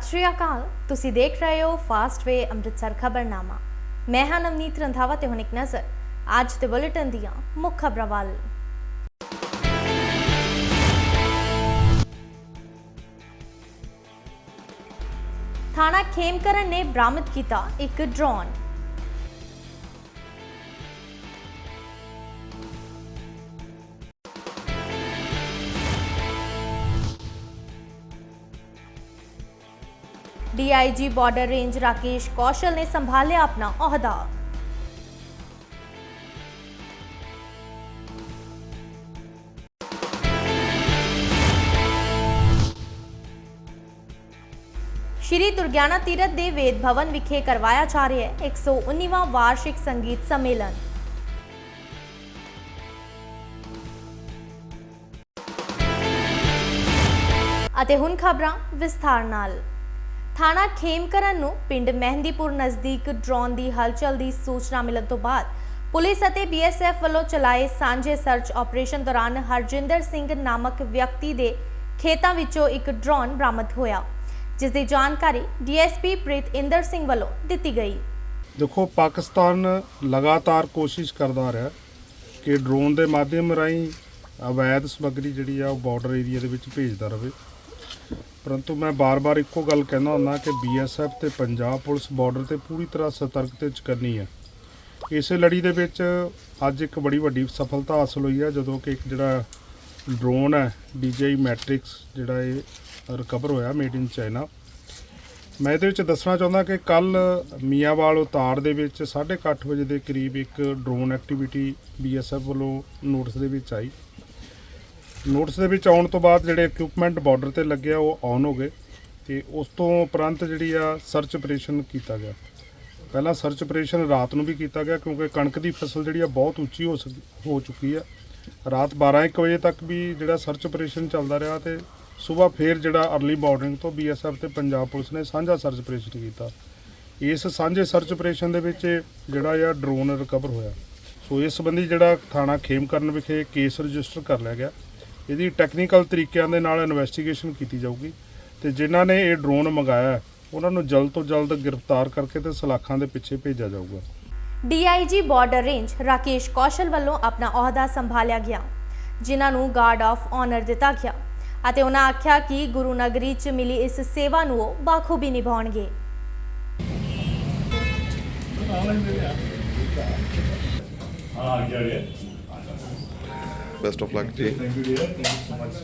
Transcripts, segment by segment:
ਸਤਿ ਸ਼੍ਰੀ ਅਕਾਲ। ਤੁਸੀਂ ਦੇਖ ਰਹੇ ਹੋ ਫਾਸਟ ਵੇ ਅੰਮ੍ਰਿਤਸਰ ਖਬਰਨਾਮਾ। ਮੈਂ ਹਾਂ ਨਵਨੀਤ ਰੰਧਾਵਾ ਤੇ ਹੁਣ ਇੱਕ ਨਜ਼ਰ। ਅੱਜ ਦੇ ਬੁਲੇਟਿਨ ਦੀਆਂ ਮੁੱਖ ਖਬਰਾਂ ਵੱਲ। ਥਾਣਾ ਖੇਮਕਰਨ ਨੇ ਬਰਾਮਦ ਕੀਤਾ ਇੱਕ drone. DIG border range Rakesh Kaushal ਨੇ ਸੰਭਾਲਿਆ ਆਪਣਾ ਅਹੁਦਾ ਸ਼੍ਰੀ ਦੁਰਗਿਆਨਾ ਤੀਰਥ ਦੇ ਵੇਦ ਭਵਨ ਵਿਖੇ ਕਰਵਾਇਆ ਜਾ ਰਿਹਾ ਹੈ 119ਵਾਂ ਵਾਰਸ਼ਿਕ ਸੰਗੀਤ ਸੰਮੇਲਨ ਅਤੇ ਹੁਣ ਖਬਰਾਂ ਵਿਸਥਾਰ ਨਾਲ ਥਾਣਾ ਖੇਮਕਰਨ ਨੂੰ ਪਿੰਡ ਮਹਿੰਦੀਪੁਰ ਨਜ਼ਦੀਕ ਡਰੋਨ ਦੀ ਹਲਚਲ ਦੀ ਸੂਚਨਾ ਮਿਲਣ ਤੋਂ ਬਾਅਦ ਪੁਲਿਸ ਅਤੇ ਬੀਐਸਐਫ ਵੱਲੋਂ ਚਲਾਏ ਸਾਂਝੇ ਸਰਚ ਆਪਰੇਸ਼ਨ ਦੌਰਾਨ ਹਰਜਿੰਦਰ ਸਿੰਘ ਨਾਮਕ ਵਿਅਕਤੀ ਦੇ ਖੇਤਾਂ ਵਿੱਚੋਂ ਇੱਕ ਡਰੋਨ ਬਰਾਮਦ ਹੋਇਆ, ਜਿਸ ਦੀ ਜਾਣਕਾਰੀ ਡੀਐਸਪੀ ਪ੍ਰੀਤ ਇੰਦਰ ਸਿੰਘ ਵੱਲੋਂ ਦਿੱਤੀ ਗਈ। ਦੇਖੋ, ਪਾਕਿਸਤਾਨ ਲਗਾਤਾਰ ਕੋਸ਼ਿਸ਼ ਕਰਦਾ ਰਿਹਾ ਕਿ ਡਰੋਨ ਦੇ ਮਾਧਿਅਮ ਰਾਹੀਂ ਅਵੈਧ ਸਮੱਗਰੀ ਜਿਹੜੀ ਆ ਉਹ ਬਾਰਡਰ ਏਰੀਆ ਦੇ ਵਿੱਚ ਭੇਜਦਾ ਰਹੇ। ਪਰੰਤੂ ਮੈਂ ਬਾਰ-ਬਾਰ ਇੱਕੋ ਗੱਲ ਕਹਿੰਦਾ ਹੁੰਦਾ ਕਿ ਬੀਐਸਐਫ ਤੇ ਪੰਜਾਬ ਪੁਲਿਸ ਬਾਰਡਰ ਤੇ ਪੂਰੀ ਤਰ੍ਹਾਂ ਸਤਰਕ ਤੇ ਚਕੰਨੀ ਹੈ। ਇਸੇ ਲੜੀ ਦੇ ਵਿੱਚ ਅੱਜ ਇੱਕ ਬੜੀ ਵੱਡੀ ਸਫਲਤਾ ਹਾਸਲ ਹੋਈ ਹੈ, ਜਦੋਂ ਕਿ ਇੱਕ ਜਿਹੜਾ ਡਰੋਨ ਹੈ DJI ਮੈਟ੍ਰਿਕਸ ਜਿਹੜਾ ਇਹ ਰਿਕਵਰ ਹੋਇਆ ਮੇਡ ਇਨ ਚਾਈਨਾ ਮੈਂ ਇਹਦੇ ਵਿੱਚ ਦੱਸਣਾ ਚਾਹੁੰਦਾ ਕਿ ਕੱਲ ਮੀਆਂਵਾਲ ਉਤਾਰ ਦੇ ਵਿੱਚ 8:30 ਵਜੇ ਦੇ ਕਰੀਬ ਇੱਕ ਡਰੋਨ ਐਕਟੀਵਿਟੀ ਬੀਐਸਐਫ ਵੱਲੋਂ ਨੋਟਿਸ ਦੇ ਵਿੱਚ ਆਈ। ਨੋਟਿਸ ਦੇ ਵਿੱਚ ਆਉਣ ਤੋਂ ਬਾਅਦ ਜਿਹੜੇ ਇਕਵਿਪਮੈਂਟ ਬਾਰਡਰ ਤੇ ਲੱਗਿਆ ਉਹ ਔਨ ਹੋ ਗਏ ਤੇ ਉਸ ਤੋਂ ਉਪਰੰਤ ਜਿਹੜੀ ਆ ਸਰਚ ਆਪਰੇਸ਼ਨ ਕੀਤਾ ਗਿਆ। ਪਹਿਲਾਂ ਸਰਚ ਆਪਰੇਸ਼ਨ ਰਾਤ ਨੂੰ ਵੀ ਕੀਤਾ ਗਿਆ ਕਿਉਂਕਿ ਕਣਕ ਦੀ ਫਸਲ ਜਿਹੜੀ ਆ ਬਹੁਤ ਉੱਚੀ ਹੋ ਸਕ- ਹੋ ਚੁੱਕੀ ਆ। ਰਾਤ 12:00 ਵਜੇ ਤੱਕ ਵੀ ਜਿਹੜਾ ਸਰਚ ਆਪਰੇਸ਼ਨ ਚੱਲਦਾ ਰਿਹਾ ਤੇ ਸਵੇਰ ਫੇਰ ਜਿਹੜਾ ਅਰਲੀ ਮਾਰਨਿੰਗ ਤੋਂ ਬੀਐਸਐਫ ਤੇ ਪੰਜਾਬ ਪੁਲਿਸ ਨੇ ਸਾਂਝਾ ਸਰਚ ਆਪਰੇਸ਼ਨ ਕੀਤਾ। ਇਸ ਸਾਂਝੇ ਸਰਚ ਆਪਰੇਸ਼ਨ ਦੇ ਵਿੱਚ ਜਿਹੜਾ ਆ ਡਰੋਨ ਰਿਕਵਰ ਹੋਇਆ। ਸੋ ਇਸ ਸੰਬੰਧੀ ਜਿਹੜਾ ਥਾਣਾ ਖੇਮਕਰਨ ਵਿਖੇ ਕੇਸ ਰਜਿਸਟਰ ਕਰ ਲਿਆ ਗਿਆ। ਇਹਦੀ ਟੈਕਨੀਕਲ ਤਰੀਕਿਆਂ ਦੇ ਨਾਲ ਇਨਵੈਸਟੀਗੇਸ਼ਨ ਕੀਤੀ ਜਾਊਗੀ ਤੇ ਜਿਨ੍ਹਾਂ ਨੇ ਇਹ ਡਰੋਨ ਮੰਗਾਇਆ ਉਹਨਾਂ ਨੂੰ ਜਲਦ ਤੋਂ ਜਲਦ ਗ੍ਰਿਫਤਾਰ ਕਰਕੇ ਤੇ ਸਲਾਖਾਂ ਦੇ ਪਿੱਛੇ ਭੇਜਿਆ ਜਾਊਗਾ। DIG border range Rakesh Kaushal ਵੱਲੋਂ ਆਪਣਾ ਅਹੁਦਾ ਸੰਭਾਲਿਆ ਗਿਆ ਜਿਨ੍ਹਾਂ ਨੂੰ ਗਾਰਡ ਆਫ ਆਨਰ ਦਿੱਤਾ ਗਿਆ ਅਤੇ ਉਹਨਾਂ ਆਖਿਆ ਕਿ ਗੁਰੂ ਨਗਰੀ 'ਚ ਮਿਲੀ ਇਸ ਸੇਵਾ ਨੂੰ ਉਹ ਬਾਖੂਬੀ ਨਿਭਾਉਣਗੇ। ਆ ਗਿਆ ਗਿਆ Best of luck. Ji. Thank you, dear. Thank you so much.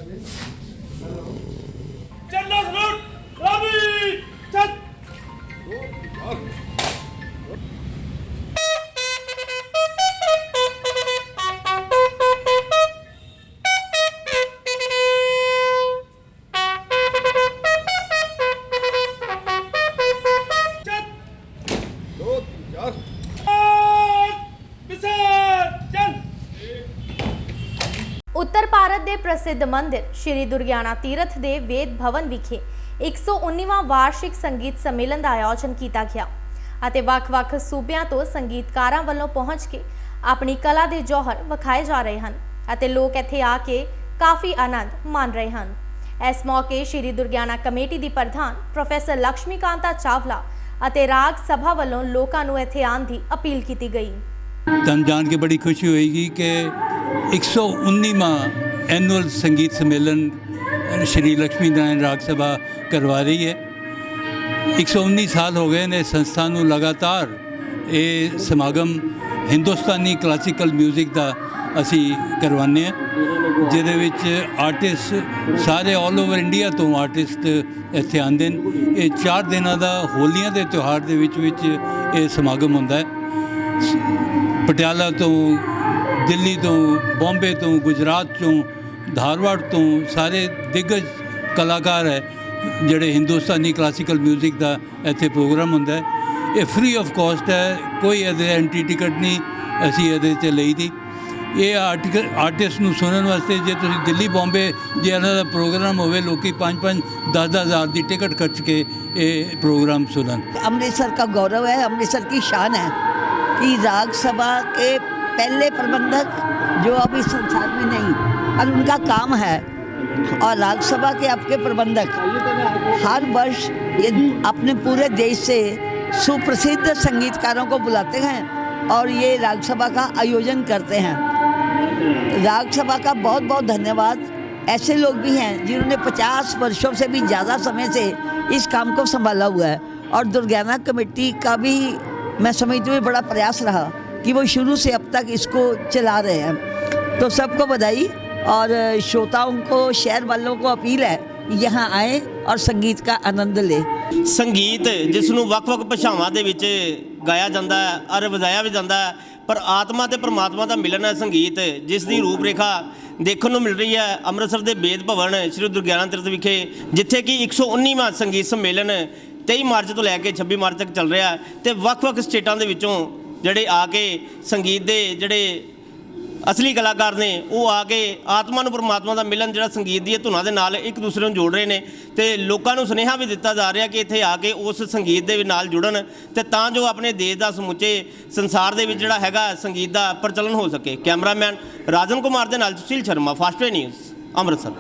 ਪ੍ਰਸਿੱਧ ਮੰਦਿਰ ਸ਼੍ਰੀ ਦੁਰਗਿਆਨਾ ਤੀਰਥ ਦੇ ਵੇਦ ਭਵਨ ਵਿਖੇ 119ਵਾਂ ਵਾਰਸ਼ਿਕ ਸੰਗੀਤ ਸੰਮੇਲਨ ਦਾ ਆਯੋਜਨ ਕੀਤਾ ਗਿਆ ਅਤੇ ਵੱਖ-ਵੱਖ ਸੂਬਿਆਂ ਤੋਂ ਸੰਗੀਤਕਾਰਾਂ ਵੱਲੋਂ ਪਹੁੰਚ ਕੇ ਆਪਣੀ ਕਲਾ ਦੇ ਜੋਹਰ ਵਿਖਾਏ ਜਾ ਰਹੇ ਹਨ ਅਤੇ ਲੋਕ ਇੱਥੇ ਆ ਕੇ ਕਾਫੀ ਆਨੰਦ ਮਾਣ ਰਹੇ ਹਨ। ਇਸ ਮੌਕੇ ਸ਼੍ਰੀ ਦੁਰਗਿਆਨਾ ਕਮੇਟੀ ਦੀ ਪ੍ਰਧਾਨ ਪ੍ਰੋਫੈਸਰ ਲక్ష్ਮੀਕਾਂਤਾ ਚਾਵਲਾ ਅਤੇ ਰਾਗ ਸਭਾ ਵੱਲੋਂ ਲੋਕਾਂ ਨੂੰ ਇੱਥੇ ਆਉਣ ਦੀ ਅਪੀਲ ਕੀਤੀ ਗਈ। ਤੁਹਾਨੂੰ ਜਾਣ ਕੇ ਬੜੀ ਖੁਸ਼ੀ ਹੋਏਗੀ ਕਿ 119ਵਾਂ ਐਨੂਅਲ ਸੰਗੀਤ ਸੰਮੇਲਨ ਸ਼੍ਰੀ ਲక్ష్ਮੀ ਨਾਰਾਇਣ ਰਾਗ ਸਭਾ ਕਰਵਾ ਰਹੀ ਹੈ। 119 ਸਾਲ ਹੋ ਗਏ ਨੇ ਸੰਸਥਾ ਨੂੰ ਲਗਾਤਾਰ ਇਹ ਸਮਾਗਮ ਹਿੰਦੁਸਤਾਨੀ ਕਲਾਸੀਕਲ 뮤직 ਦਾ ਅਸੀਂ ਕਰਵਾਉਂਦੇ ਆ ਜਿਹਦੇ ਵਿੱਚ ਆਰਟਿਸਟ ਸਾਰੇ 올 ਓਵਰ ਇੰਡੀਆ ਤੋਂ ਆਰਟਿਸਟ ਇੱਥੇ ਆਉਂਦੇ ਨੇ। ਇਹ ਚਾਰ ਦਿਨਾਂ ਦਾ ਹੋਲੀਆਂ ਦੇ ਤਿਉਹਾਰ ਦੇ ਵਿੱਚ ਵਿੱਚ ਇਹ ਸਮਾਗਮ ਹੁੰਦਾ ਹੈ। ਪਟਿਆਲਾ ਤੋਂ, ਦਿੱਲੀ ਤੋਂ, ਬੰਬੇ ਤੋਂ, ਗੁਜਰਾਤ ਤੋਂ ਧਾਰਵਾੜ ਤੋਂ ਸਾਰੇ ਦਿੱਗਜ ਕਲਾਕਾਰ ਹੈ ਜਿਹੜੇ ਹਿੰਦੁਸਤਾਨੀ ਕਲਾਸੀਕਲ 뮤직 ਦਾ ਇੱਥੇ ਪ੍ਰੋਗਰਾਮ ਹੁੰਦਾ ਹੈ ਇਹ ਫ੍ਰੀ ਆਫ ਕਾਸਟ ਹੈ ਕੋਈ ਇਹਦੇ ਐਂਟੀ ਟਿਕਟ ਨਹੀਂ ਅਸੀਂ ਇਹਦੇ ਤੇ ਲਈ ਦੀ ਇਹ ਆਰਟੀਕਲ ਆਰਟਿਸਟ ਨੂੰ ਸੁਣਨ ਵਾਸਤੇ ਜੇ ਤੁਸੀਂ ਦਿੱਲੀ ਬੰਬੇ ਜੇ ਇਹਨਾਂ ਦਾ ਪ੍ਰੋਗਰਾਮ ਹੋਵੇ ਲੋਕੀ 5-5 10-10 ਹਜ਼ਾਰ ਦੀ ਟਿਕਟ ਖਰਚ ਕੇ ਇਹ ਪ੍ਰੋਗਰਾਮ ਸੁਣਨ अमृतसर का गौरव है अमृतसर की शान है कि राग सभा के पहले प्रबंधक जो अभी संसार में नहीं और उनका काम है। और राग सभा के आपके प्रबंधक, हर वर्ष ये अपने पूरे देश से सुप्रसिद्ध संगीतकारों को बुलाते हैं और ये राग सभा का आयोजन करते हैं। राग सभा का बहुत बहुत धन्यवाद। ऐसे लोग भी हैं जिन्होंने 50 वर्षों से भी ज़्यादा समय से इस काम को संभाला हुआ है। और दुर्गाना कमेटी का भी मैं समझती हूँ बड़ा प्रयास रहा कि वो शुरू से अब तक इसको चला रहे हैं। तो सबको बधाई। और श्रोताओं को शहर वालों को अपील है यहाँ आए और संगीत का आनंद लें ਸੰਗੀਤ ਜਿਸ ਨੂੰ ਵੱਖ-ਵੱਖ ਭਾਸ਼ਾਵਾਂ ਦੇ ਵਿੱਚ ਗਾਇਆ ਜਾਂਦਾ ਹੈ ਔਰ ਵਜਾਇਆ ਵੀ ਜਾਂਦਾ ਹੈ ਪਰ ਆਤਮਾ ਤੇ ਪ੍ਰਮਾਤਮਾ ਦਾ ਮਿਲਨ ਹੈ ਸੰਗੀਤ ਜਿਸ ਦੀ ਰੂਪ ਰੇਖਾ ਦੇਖਣ ਨੂੰ ਮਿਲ ਰਹੀ ਹੈ ਅੰਮ੍ਰਿਤਸਰ ਦੇ ਬੇਦ ਭਵਨ ਸ੍ਰੀ ਦੁਰਗਿਆਨਾ ਤੀਰਥ ਵਿਖੇ ਜਿੱਥੇ ਕਿ 119ਵਾਂ ਸੰਗੀਤ ਸੰਮੇਲਨ 23 ਮਾਰਚ ਤੋਂ ਲੈ ਕੇ 26 ਮਾਰਚ ਤੱਕ ਚੱਲ ਰਿਹਾ ਹੈ ਤੇ ਵੱਖ-ਵੱਖ ਸਟੇਟਾਂ ਦੇ ਵਿੱਚੋਂ ਜਿਹੜੇ ਆ ਕੇ ਸੰਗੀਤ ਦੇ ਜਿਹੜੇ ਅਸਲੀ ਕਲਾਕਾਰ ਨੇ ਉਹ ਆ ਕੇ ਆਤਮਾ ਨੂੰ ਪਰਮਾਤਮਾ ਦਾ ਮਿਲਨ ਜਿਹੜਾ ਸੰਗੀਤ ਦੀ ਇਹ ਧੁਨਾਂ ਦੇ ਨਾਲ ਇੱਕ ਦੂਸਰੇ ਨੂੰ ਜੋੜ ਰਹੇ ਨੇ ਤੇ ਲੋਕਾਂ ਨੂੰ ਸੁਨੇਹਾ ਵੀ ਦਿੱਤਾ ਜਾ ਰਿਹਾ ਕਿ ਇੱਥੇ ਆ ਕੇ ਉਸ ਸੰਗੀਤ ਦੇ ਨਾਲ ਜੁੜਨ ਤੇ ਤਾਂ ਜੋ ਆਪਣੇ ਦੇਸ਼ ਦਾ ਸਮੁੱਚੇ ਸੰਸਾਰ ਦੇ ਵਿੱਚ ਜਿਹੜਾ ਹੈਗਾ ਸੰਗੀਤ ਦਾ ਪ੍ਰਚਲਨ ਹੋ ਸਕੇ। ਕੈਮਰਾਮੈਨ ਰਾਜਨ ਕੁਮਾਰ ਦੇ ਨਾਲ ਸੁਸ਼ੀਲ ਸ਼ਰਮਾ ਫਾਸਟਵੇ ਨਿਊਜ਼ ਅੰਮ੍ਰਿਤਸਰ।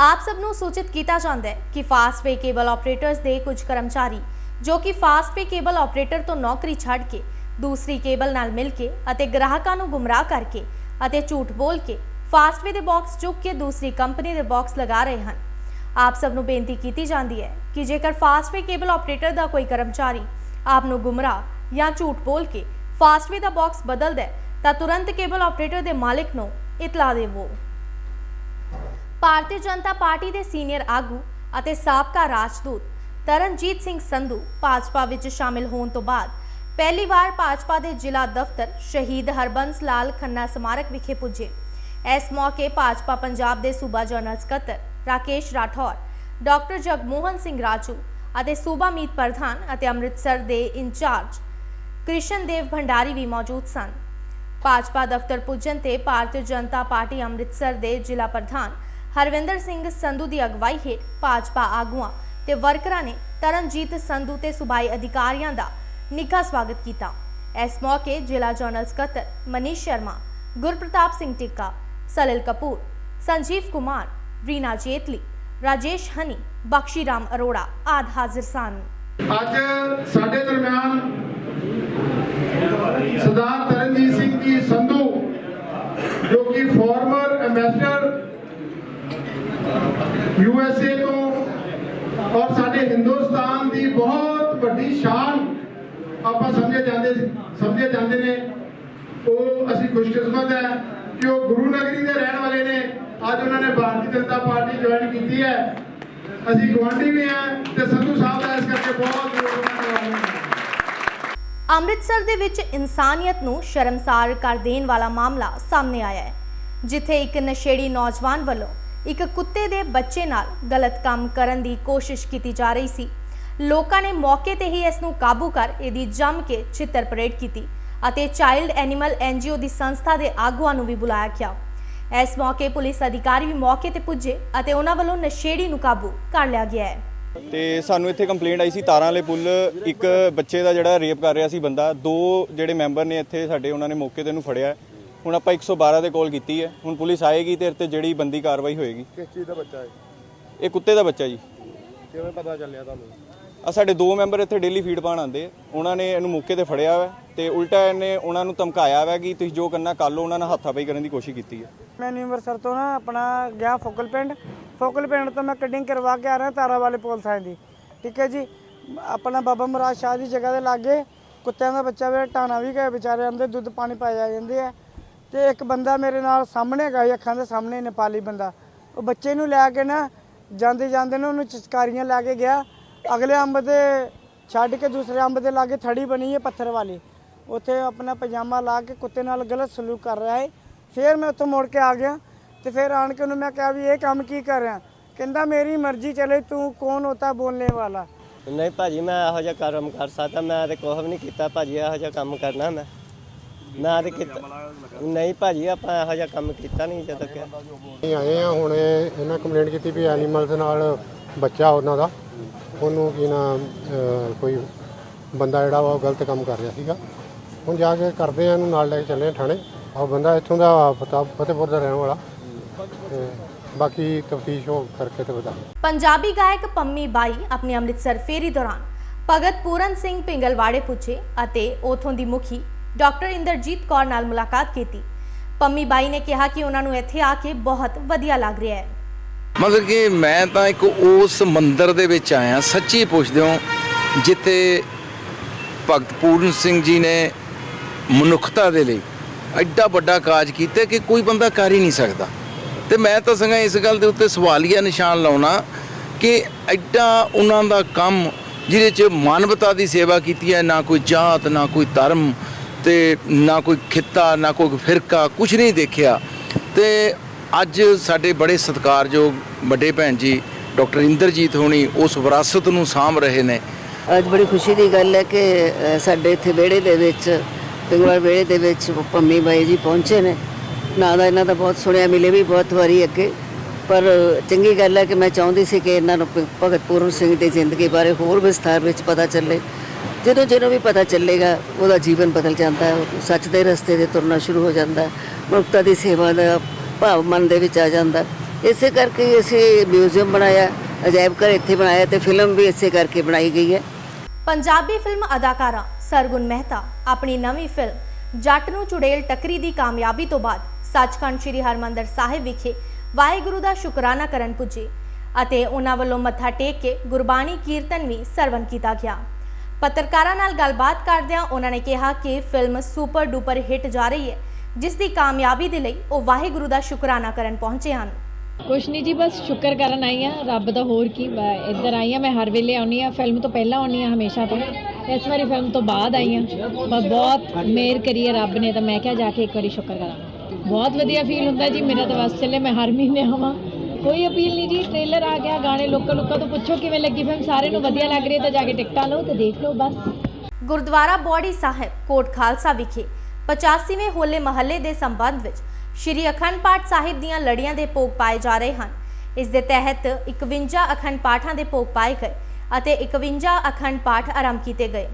ਆਪ ਸਭ ਨੂੰ ਸੂਚਿਤ ਕੀਤਾ ਜਾਂਦਾ ਹੈ ਕਿ ਫਾਸਟਵੇ ਕੇਬਲ ਆਪਰੇਟਰਸ ਦੇ ਕੁਝ ਕਰਮਚਾਰੀ ਜੋ ਕਿ ਫਾਸਟਵੇ ਕੇਬਲ ਆਪਰੇਟਰ ਤੋਂ ਨੌਕਰੀ ਛੱਡ ਕੇ ਦੂਸਰੀ ਕੇਬਲ ਨਾਲ ਮਿਲ ਕੇ ਅਤੇ ਗ੍ਰਾਹਕਾਂ ਨੂੰ ਗੁੰਮਰਾਹ ਕਰਕੇ ਅਤੇ ਝੂਠ ਬੋਲ ਕੇ ਫਾਸਟਵੇ ਦੇ ਬਾਕਸ ਚੁੱਕ ਕੇ ਦੂਸਰੀ ਕੰਪਨੀ ਦੇ ਬਾਕਸ ਲਗਾ ਰਹੇ ਹਨ। ਆਪ ਸਭ ਨੂੰ ਬੇਨਤੀ ਕੀਤੀ ਜਾਂਦੀ ਹੈ ਕਿ ਜੇਕਰ ਫਾਸਟਵੇ ਕੇਬਲ ਆਪਰੇਟਰ ਦਾ ਕੋਈ ਕਰਮਚਾਰੀ ਆਪ ਨੂੰ ਗੁੰਮਰਾਹ ਜਾਂ ਝੂਠ ਬੋਲ ਕੇ ਫਾਸਟਵੇ ਦਾ ਬਾਕਸ ਬਦਲਦਾ ਹੈ, ਤਾਂ ਤੁਰੰਤ ਕੇਬਲ ਆਪਰੇਟਰ ਦੇ ਮਾਲਕ ਨੂੰ ਇਤਲਾ ਦੇਵੋ। ਭਾਰਤੀ ਜਨਤਾ ਪਾਰਟੀ ਦੇ ਸੀਨੀਅਰ ਆਗੂ ਅਤੇ ਸਾਬਕਾ ਰਾਜਦੂਤ ਤਰਨਜੀਤ ਸਿੰਘ ਸੰਧੂ ਭਾਜਪਾ ਵਿੱਚ ਸ਼ਾਮਿਲ ਹੋਣ ਤੋਂ ਬਾਅਦ ਪਹਿਲੀ ਵਾਰ ਭਾਜਪਾ ਦੇ ਜ਼ਿਲ੍ਹਾ ਦਫ਼ਤਰ ਸ਼ਹੀਦ ਹਰਬੰਸ ਲਾਲ ਖੰਨਾ ਸਮਾਰਕ ਵਿਖੇ ਪੁੱਜੇ। ਇਸ ਮੌਕੇ ਭਾਜਪਾ ਪੰਜਾਬ ਦੇ ਸੂਬਾ ਜਨਰਲ ਸਕੱਤਰ ਰਾਕੇਸ਼ ਰਾਠੌਰ, ਡਾਕਟਰ ਜਗਮੋਹਨ ਸਿੰਘ ਰਾਜੂ ਅਤੇ ਸੂਬਾ ਮੀਤ ਪ੍ਰਧਾਨ ਅਤੇ ਅੰਮ੍ਰਿਤਸਰ ਦੇ ਇੰਚਾਰਜ ਕ੍ਰਿਸ਼ਨ ਦੇਵ ਭੰਡਾਰੀ ਵੀ ਮੌਜੂਦ ਸਨ। ਭਾਜਪਾ ਦਫ਼ਤਰ ਪੁੱਜਣ ਤੇ ਭਾਰਤੀ ਜਨਤਾ ਪਾਰਟੀ ਅੰਮ੍ਰਿਤਸਰ ਦੇ ਜ਼ਿਲ੍ਹਾ ਪ੍ਰਧਾਨ ਹਰਵਿੰਦਰ ਸਿੰਘ ਸੰਧੂ ਦੀ ਅਗਵਾਈ ਹੇਠ ਭਾਜਪਾ ਆਗੂਆਂ ਤੇ ਵਰਕਰਾਂ ਨੇ ਤਰਨਜੀਤ ਸੰਧੂ ਤੇ ਸੂਬਾਈ ਅਧਿਕਾਰੀਆਂ ਦਾ ਨਿੱਘਾ ਸਵਾਗਤ ਕੀਤਾ ਇਸ ਮੌਕੇ ਜ਼ਿਲ੍ਹਾ ਜਨਰਲ ਸਕੱਤਰ ਮਨੀਸ਼ ਸ਼ਰਮਾ ਗੁਰਪ੍ਰਤਾਪ ਸਿੰਘ ਟਿੱਕਾ ਸਲਿਲ ਕਪੂਰ ਸੰਜੀਵ ਕੁਮਾਰ ਰੀਨਾ ਜੇਤਲੀ ਰਾਜੇਸ਼ ਹਨੀ ਬਖਸ਼ੀ ਰਾਮ ਅਰੋੜਾ ਆਦ ਹਾਜ਼ਰ ਸਨ ਅੱਜ ਸਾਡੇ ਦਰਮਿਆਨ ਸਰਦਾਰ ਤਰਨਜੀਤ ਸਿੰਘ ਜੀ ਸੰਧੂ ਜੋ ਕਿ former ambassador U S A ਤੋਂ ਔਰ ਸਾਡੇ ਹਿੰਦੁਸਤਾਨ ਦੀ ਬਹੁਤ ਵੱਡੀ ਸ਼ਾਨ ਆਪਾਂ ਸਮਝੇ ਜਾਂਦੇ ਸਮਝੇ ਜਾਂਦੇ ਨੇ। ਉਹ ਅਸੀਂ ਖੁਸ਼ਕਿਸਮਤ ਹੈ ਕਿ ਉਹ ਗੁਰੂ ਨਗਰੀ ਦੇ ਰਹਿਣ ਵਾਲੇ ਨੇ। ਅੱਜ ਉਹਨਾਂ ਨੇ ਭਾਰਤੀ ਜਨਤਾ ਪਾਰਟੀ ਜੁਆਇਨ ਕੀਤੀ ਹੈ। ਅਸੀਂ ਗੁਆਂਢੀ ਵੀ ਹਾਂ ਤੇ ਸੰਧੂ ਸਾਹਿਬ ਦਾ ਇਸ ਕਰਕੇ ਬਹੁਤ ਅੰਮ੍ਰਿਤਸਰ ਦੇ ਵਿੱਚ ਇਨਸਾਨੀਅਤ ਨੂੰ ਸ਼ਰਮਸਾਰ ਕਰ ਦੇਣ ਵਾਲਾ ਮਾਮਲਾ ਸਾਹਮਣੇ ਆਇਆ ਹੈ, ਜਿੱਥੇ ਇੱਕ ਨਸ਼ੇੜੀ ਨੌਜਵਾਨ ਵੱਲੋਂ ਇੱਕ ਕੁੱਤੇ ਦੇ ਬੱਚੇ ਨਾਲ ਗਲਤ ਕੰਮ ਕਰਨ ਦੀ ਕੋਸ਼ਿਸ਼ ਕੀਤੀ ਜਾ ਰਹੀ ਸੀ। ਲੋਕਾਂ ਨੇ ਮੌਕੇ ਤੇ ਹੀ ਇਸ ਨੂੰ ਕਾਬੂ ਕਰ ਇਹਦੀ ਜੰਮ ਕੇ ਚਿੱਤਰ ਪਰੇਡ ਕੀਤੀ ਅਤੇ ਚਾਈਲਡ ਐਨੀਮਲ ਐਨਜੀਓ ਦੀ ਸੰਸਥਾ ਦੇ ਆਗੂਆਂ ਨੂੰ ਵੀ ਬੁਲਾਇਆ ਗਿਆ। ਇਸ ਮੌਕੇ ਪੁਲਿਸ ਅਧਿਕਾਰੀ ਵੀ ਮੌਕੇ ਤੇ ਪੁੱਜੇ ਅਤੇ ਉਹਨਾਂ ਵੱਲੋਂ ਨਸ਼ੇੜੀ ਨੂੰ ਕਾਬੂ ਕਰ ਲਿਆ ਗਿਆ ਹੈ। ਤੇ ਸਾਨੂੰ ਇੱਥੇ ਕੰਪਲੇਂਟ ਆਈ ਸੀ ਤਾਰਾਂ ਵਾਲੇ ਪੁੱਲ ਇੱਕ ਬੱਚੇ ਦਾ ਜਿਹੜਾ ਰੇਪ ਕਰ ਰਿਹਾ ਸੀ ਬੰਦਾ ਦੋ ਜਿਹੜੇ ਮੈਂਬਰ ਨੇ ਇੱਥੇ ਸਾਡੇ ਉਹਨਾਂ ਨੇ ਮੌਕੇ ਤੇ ਇਹਨੂੰ ਫੜਿਆ। ਹੁਣ ਆਪਾਂ 112 ਤੇ ਕਾਲ ਕੀਤੀ ਹੈ। ਹੁਣ ਪੁਲਿਸ ਆਏਗੀ ਤੇ ਤੇ ਜਿਹੜੀ ਬੰਦੀ ਕਾਰਵਾਈ ਹੋਏਗੀ। ਕਿਸ ਚੀਜ਼ ਦਾ ਬੱਚਾ ਹੈ? ਇਹ ਕੁੱਤੇ ਦਾ ਬੱਚਾ ਜੀ। ਕਿਵੇਂ ਪਤਾ ਚੱਲਿਆ ਤੁਹਾਨੂੰ? ਆ ਸਾਡੇ ਦੋ ਮੈਂਬਰ ਇੱਥੇ ਡੇਲੀ ਫੀਡ ਪਾਣ ਆਉਂਦੇ ਆ। ਉਹਨਾਂ ਨੇ ਇਹਨੂੰ ਮੌਕੇ ਤੇ ਫੜਿਆ ਹੋਇਆ ਹੈ ਤੇ ਉਲਟਾ ਇਹਨੇ ਉਹਨਾਂ ਨੂੰ ਧਮਕਾਇਆ ਹੋਇਆ ਕਿ ਤੁਸੀਂ ਜੋ ਕਰਨਾ ਕਰ ਲਓ ਉਹਨਾਂ ਨਾਲ ਹੱਥਾਪਾਈ ਕਰਨ ਦੀ ਕੋਸ਼ਿਸ਼ ਕੀਤੀ ਹੈ ਮੈਂ ਅੰਮ੍ਰਿਤਸਰ ਤੋਂ ਨਾ ਆਪਣਾ ਗਿਆ ਫੋਕਲ ਪਿੰਡ। ਫੋਕਲ ਪਿੰਡ ਤੋਂ ਮੈਂ ਕਟਿੰਗ ਕਰਵਾ ਕੇ ਆ ਰਿਹਾ ਤਾਰਾ ਵਾਲੇ ਪੁਲ ਸਾਈਂ ਦੀ। ਠੀਕ ਹੈ ਜੀ? ਆਪਣਾ ਬਾਬਾ ਮਹਾਰਾਜ ਸ਼ਾਹ ਦੀ ਜਗ੍ਹਾ ਦੇ ਲਾਗੇ ਕੁੱਤਿਆਂ ਦਾ ਬੱਚਾ ਵੀ, ਟਾਣਾ ਵੀ ਗਏ ਵਿਚਾਰੇ, ਆਂਦੇ ਦੁੱਧ ਪਾਣੀ ਪਾਇਆ ਜਾਂਦੇ ਆ। ਤੇ ਇੱਕ ਬੰਦਾ ਮੇਰੇ ਨਾਲ ਸਾਹਮਣੇ ਹੈਗਾ ਅੱਖਾਂ ਦੇ ਸਾਹਮਣੇ, ਨੇਪਾਲੀ ਬੰਦਾ। ਉਹ ਬੱਚੇ ਨੂੰ ਲੈ ਕੇ ਨਾ ਜਾਂਦੇ ਜਾਂਦੇ ਨੇ ਉਹਨੂੰ ਚਸਕਾਰੀਆਂ ਲੈ ਕੇ ਗਿਆ। ਅਗਲੇ ਅੰਬ ਦੇ ਛੱਡ ਕੇ ਦੂਸਰੇ ਅੰਬ ਦੇ ਲਾਗੇ ਥੜੀ ਬਣੀ ਹੈ ਪੱਥਰ ਵਾਲੀ। ਉੱਥੇ ਆਪਣਾ ਪਜਾਮਾ ਲਾ ਕੇ ਕੁੱਤੇ ਨਾਲ ਗਲਤ ਸਲੂਕ ਕਰ ਰਿਹਾ ਹੈ। ਫਿਰ ਮੈਂ ਉੱਥੋਂ ਮੁੜ ਕੇ ਆ ਗਿਆ ਤੇ ਫਿਰ ਆਣ ਕੇ ਉਹਨੂੰ ਮੈਂ ਕਿਹਾ ਵੀ ਇਹ ਕੰਮ ਕੀ ਕਰ ਰਿਹਾ? ਕਹਿੰਦਾ ਮੇਰੀ ਮਰਜ਼ੀ ਚਲੇ ਤੂੰ ਕੌਣ ਹੋਤਾ ਬੋਲਨੇ ਵਾਲਾ? ਨਹੀਂ ਭਾਜੀ ਮੈਂ ਇਹੋ ਜਿਹਾ ਕੰਮ ਕਰ ਸਕਦਾ ਮੈਂ ਤੇ ਕੁਛ ਵੀ ਨਹੀਂ ਕੀਤਾ ਭਾਜੀ ਇਹੋ ਜਿਹਾ ਕੰਮ ਕਰਨਾ ਮੈਂ। ਮੈਂ ਤੇ ਕੀਤਾ। ਨਹੀਂ ਭਾਜੀ ਆਪਾਂ ਇਹੋ ਜਿਹਾ ਕੰਮ ਕੀਤਾ ਨਹੀਂ ਜਦੋਂ ਕਿ ਅਸੀਂ ਆਏ ਆ ਹੁਣ ਇਹ- ਇਹਨਾਂ ਕੰਪਲੇਂਟ ਕੀਤੀ ਵੀ ਐਨੀਮਲਸ ਨਾਲ ਬੱਚਾ ਉਹਨਾਂ ਦਾ। ਉਹਨੂੰ ਕੀ ਨਾ ਕੋਈ ਬੰਦਾ ਜਿਹੜਾ ਵਾ ਉਹ ਗਲਤ ਕੰਮ ਕਰ ਰਿਹਾ ਸੀਗਾ। ਹੁਣ ਜਾ ਕੇ ਕਰਦੇ ਆ, ਇਹਨੂੰ ਨਾਲ ਲੈ ਕੇ ਚੱਲੇ ਆ ਥਾਣੇ। ਉਹ ਬੰਦਾ ਇੱਥੋਂ ਦਾ ਫਤਾ- ਫਤਿਹਪੁਰ ਦਾ ਰਹਿਣ ਵਾਲਾ। ਤੇ ਬਾਕੀ ਤਫਤੀਸ਼ ਹੋ ਕਰਕੇ ਤੇ ਬਤਾ ਪੰਜਾਬੀ ਗਾਇਕ ਪੰਮੀ ਬਾਈ ਆਪਣੀ ਅੰਮ੍ਰਿਤਸਰ ਫੇਰੀ ਦੌਰਾਨ ਭਗਤ ਪੂਰਨ ਸਿੰਘ ਪਿੰਗਲਵਾੜੇ ਪੁੱਜੇ ਅਤੇ ਉਥੋਂ ਦੀ ਮੁਖੀ ਡਾਕਟਰ ਇੰਦਰਜੀਤ ਕੌਰ ਨਾਲ ਮੁਲਾਕਾਤ ਕੀਤੀ। ਪੰਮੀ ਬਾਈ ਨੇ ਕਿਹਾ ਕਿ ਉਹਨਾਂ ਨੂੰ ਇੱਥੇ ਆ ਕੇ ਬਹੁਤ ਵਧੀਆ ਲੱਗ ਰਿਹਾ ਹੈ। ਮਤਲਬ ਕਿ ਮੈਂ ਤਾਂ ਇੱਕ ਉਸ ਮੰਦਿਰ ਦੇ ਵਿੱਚ ਆਇਆ, ਸੱਚੀ ਪੁੱਛਦੇ ਹੋ, ਜਿੱਥੇ ਭਗਤ ਪੂਰਨ ਸਿੰਘ ਜੀ ਨੇ ਮਨੁੱਖਤਾ ਦੇ ਲਈ ਐਡਾ ਵੱਡਾ ਕਾਜ ਕੀਤਾ ਕਿ ਕੋਈ ਬੰਦਾ ਕਰ ਹੀ ਨਹੀਂ ਸਕਦਾ। ਤੇ ਮੈਂ ਤਾਂ ਸੰਗਾ ਇਸ ਗੱਲ ਦੇ ਉੱਤੇ ਸਵਾਲੀਆ ਨਿਸ਼ਾਨ ਲਾਉਣਾ ਕਿ ਐਡਾ ਉਹਨਾਂ ਦਾ ਕੰਮ ਜਿਹਦੇ 'ਚ ਮਾਨਵਤਾ ਦੀ ਸੇਵਾ ਕੀਤੀ ਹੈ, ਨਾ ਕੋਈ ਜਾਤ, ਨਾ ਕੋਈ ਧਰਮ ਤੇ ਨਾ ਕੋਈ ਖਿੱਤਾ, ਨਾ ਕੋਈ ਫਿਰਕਾ ਕੁਝ ਨਹੀਂ ਦੇਖਿਆ। ਤੇ ਅੱਜ ਸਾਡੇ ਬੜੇ ਸਤਿਕਾਰਯੋਗ ਵੱਡੇ ਭੈਣ ਜੀ, ਡਾਕਟਰ ਇੰਦਰਜੀਤ ਹੋਣੀ ਉਸ ਵਿਰਾਸਤ ਨੂੰ ਸਾਂਭ ਰਹੇ ਨੇ। ਅੱਜ ਬੜੀ ਖੁਸ਼ੀ ਦੀ ਗੱਲ ਹੈ ਕਿ ਸਾਡੇ ਇੱਥੇ ਵਿਹੜੇ ਦੇ ਵਿੱਚ ਪਿੰਗਲਵਾੜ ਵਿਹੜੇ ਦੇ ਵਿੱਚ ਪੰਮੀ ਬਾਈ ਜੀ ਪਹੁੰਚੇ ਨੇ। ਨਾ ਦਾ ਇਹਨਾਂ ਦਾ ਬਹੁਤ ਸੁਣਿਆ, ਮਿਲੇ ਵੀ ਬਹੁਤ ਵਾਰੀ ਅੱਗੇ। ਪਰ ਚੰਗੀ ਗੱਲ ਹੈ ਕਿ ਮੈਂ ਚਾਹੁੰਦੀ ਸੀ ਕਿ ਇਹਨਾਂ ਨੂੰ ਭਗਤ ਪੂਰਨ ਸਿੰਘ ਦੀ ਜ਼ਿੰਦਗੀ ਬਾਰੇ ਹੋਰ ਵਿਸਥਾਰ ਵਿੱਚ ਪਤਾ ਚੱਲੇ। ਜਦੋਂ ਜਦੋਂ ਵੀ ਪਤਾ ਚੱਲੇਗਾ, ਉਹਦਾ ਜੀਵਨ ਬਦਲ ਜਾਂਦਾ ਹੈ ਸੱਚ ਦੇ ਰਸਤੇ ਤੇ ਤੁਰਨਾ ਸ਼ੁਰੂ ਹੋ ਜਾਂਦਾ ਹੈ। ਮਨੁੱਖਤਾ ਦੀ ਸੇਵਾ ਦਾ ਭਾਵ ਮਨ ਦੇ ਵਿੱਚ ਆ ਜਾਂਦਾ। ਇਸੇ ਕਰਕੇ ਅਸੀਂ ਮਿਊਜ਼ੀਅਮ ਬਣਾਇਆ, ਅਜਾਇਬ ਘਰ ਇੱਥੇ ਬਣਾਇਆ ਤੇ ਫਿਲਮ ਵੀ ਇਸੇ ਕਰਕੇ ਬਣਾਈ ਗਈ ਹੈ। ਪੰਜਾਬੀ ਫਿਲਮ ਅਦਾਕਾਰਾ ਸਰਗੁਣ ਮਹਿਤਾ, ਆਪਣੀ ਨਵੀਂ ਫਿਲਮ, ਜੱਟ ਨੂੰ ਚੁੜੇਲ ਟੱਕਰੀ ਦੀ ਕਾਮਯਾਬੀ ਤੋਂ ਬਾਅਦ ਸੱਚਖੰਡ ਸ੍ਰੀ ਹਰਮੰਦਰ ਸਾਹਿਬ ਵਿਖੇ ਵਾਹਿਗੁਰੂ ਦਾ ਸ਼ੁਕਰਾਨਾ ਕਰਨ ਪੁੱਜੇ ਅਤੇ ਉਹਨਾਂ ਵੱਲੋਂ ਮੱਥਾ ਟੇਕ ਕੇ ਗੁਰਬਾਣੀ ਕੀਰਤਨ ਵੀ ਸਰਵਨ ਕੀਤਾ ਗਿਆ। ਪੱਤਰਕਾਰਾਂ ਨਾਲ ਗੱਲਬਾਤ ਕਰਦਿਆਂ ਉਹਨਾਂ ਨੇ ਕਿਹਾ ਕਿ ਫਿਲਮ ਸੁਪਰ ਡੂਪਰ ਹਿੱਟ ਜਾ ਰਹੀ ਹੈ ਜਿਸ ਦੀ ਕਾਮਯਾਬੀ ਦੇ ਲਈ ਉਹ ਵਾਹਿਗੁਰੂ ਦਾ ਸ਼ੁਕਰਾਨਾ ਕਰਨ ਪਹੁੰਚੇ ਹਨ। ਕੁਛ ਨਹੀਂ ਜੀ ਬਸ ਸ਼ੁਕਰ ਕਰਨ ਆਈ ਆ ਰੱਬ ਦਾ ਹੋਰ ਕੀ ਇੱਧਰ ਆਈ ਆ ਮੈਂ ਹਰ ਵੇਲੇ ਆਉਣੀ ਆ ਫਿਲਮ ਤੋਂ ਪਹਿਲਾਂ ਆਉਣੀ ਆ ਹਮੇਸ਼ਾ ਤੋਂ। ਇਸ ਵਾਰੀ ਫਿਲਮ ਤੋਂ ਬਾਅਦ ਆਈ ਆ ਪਰ ਬਹੁਤ ਮਿਹਰ ਕਰੀ ਹੈ ਰੱਬ ਨੇ ਤਾਂ ਮੈਂ ਕਿਹਾ ਜਾ ਕੇ ਇੱਕ ਵਾਰੀ ਸ਼ੁਕਰ ਕਰਾਂ। ਬਹੁਤ ਵਧੀਆ ਫੀਲ ਹੁੰਦਾ ਜੀ ਮੇਰਾ ਤਾਂ ਬਸ ਚੱਲੇ ਮੈਂ ਹਰ ਮਹੀਨੇ ਆਵਾਂ। ਕੋਈ ਅਪੀਲ ਨਹੀਂ ਜੀ ਟ੍ਰੇਲਰ ਆ ਗਿਆ ਗਾਣੇ ਲੋਕਾਂ ਲੋਕਾਂ ਤੋਂ ਪੁੱਛੋ ਕਿਵੇਂ ਲੱਗੀ ਫਿਲਮ ਸਾਰੇ ਨੂੰ ਵਧੀਆ ਲੱਗ ਰਹੀ ਤਾਂ ਜਾ ਕੇ ਟਿਕਟਾਂ ਲਓ ਤੇ ਦੇਖ ਲਓ ਬਸ। ਗੁਰਦੁਆਰਾ ਬੋੜੀ ਸਾਹਿਬ ਕੋਟ ਖਾਲਸਾ ਵਿਖੇ 85ਵੇਂ ਹੋਲੇ ਮਹੱਲੇ ਦੇ ਸੰਬੰਧ ਵਿੱਚ ਸ਼੍ਰੀ ਅਖੰਡ ਪਾਠ ਸਾਹਿਬ ਦੀਆਂ ਲੜੀਆਂ ਦੇ ਭੋਗ ਪਾਏ ਜਾ ਰਹੇ ਹਨ। ਇਸ ਦੇ ਤਹਿਤ 51 ਅਖੰਡ ਪਾਠਾਂ ਦੇ ਭੋਗ ਪਾਏ ਗਏ ਅਤੇ 51 ਅਖੰਡ ਪਾਠ ਆਰੰਭ ਕੀਤੇ ਗਏ।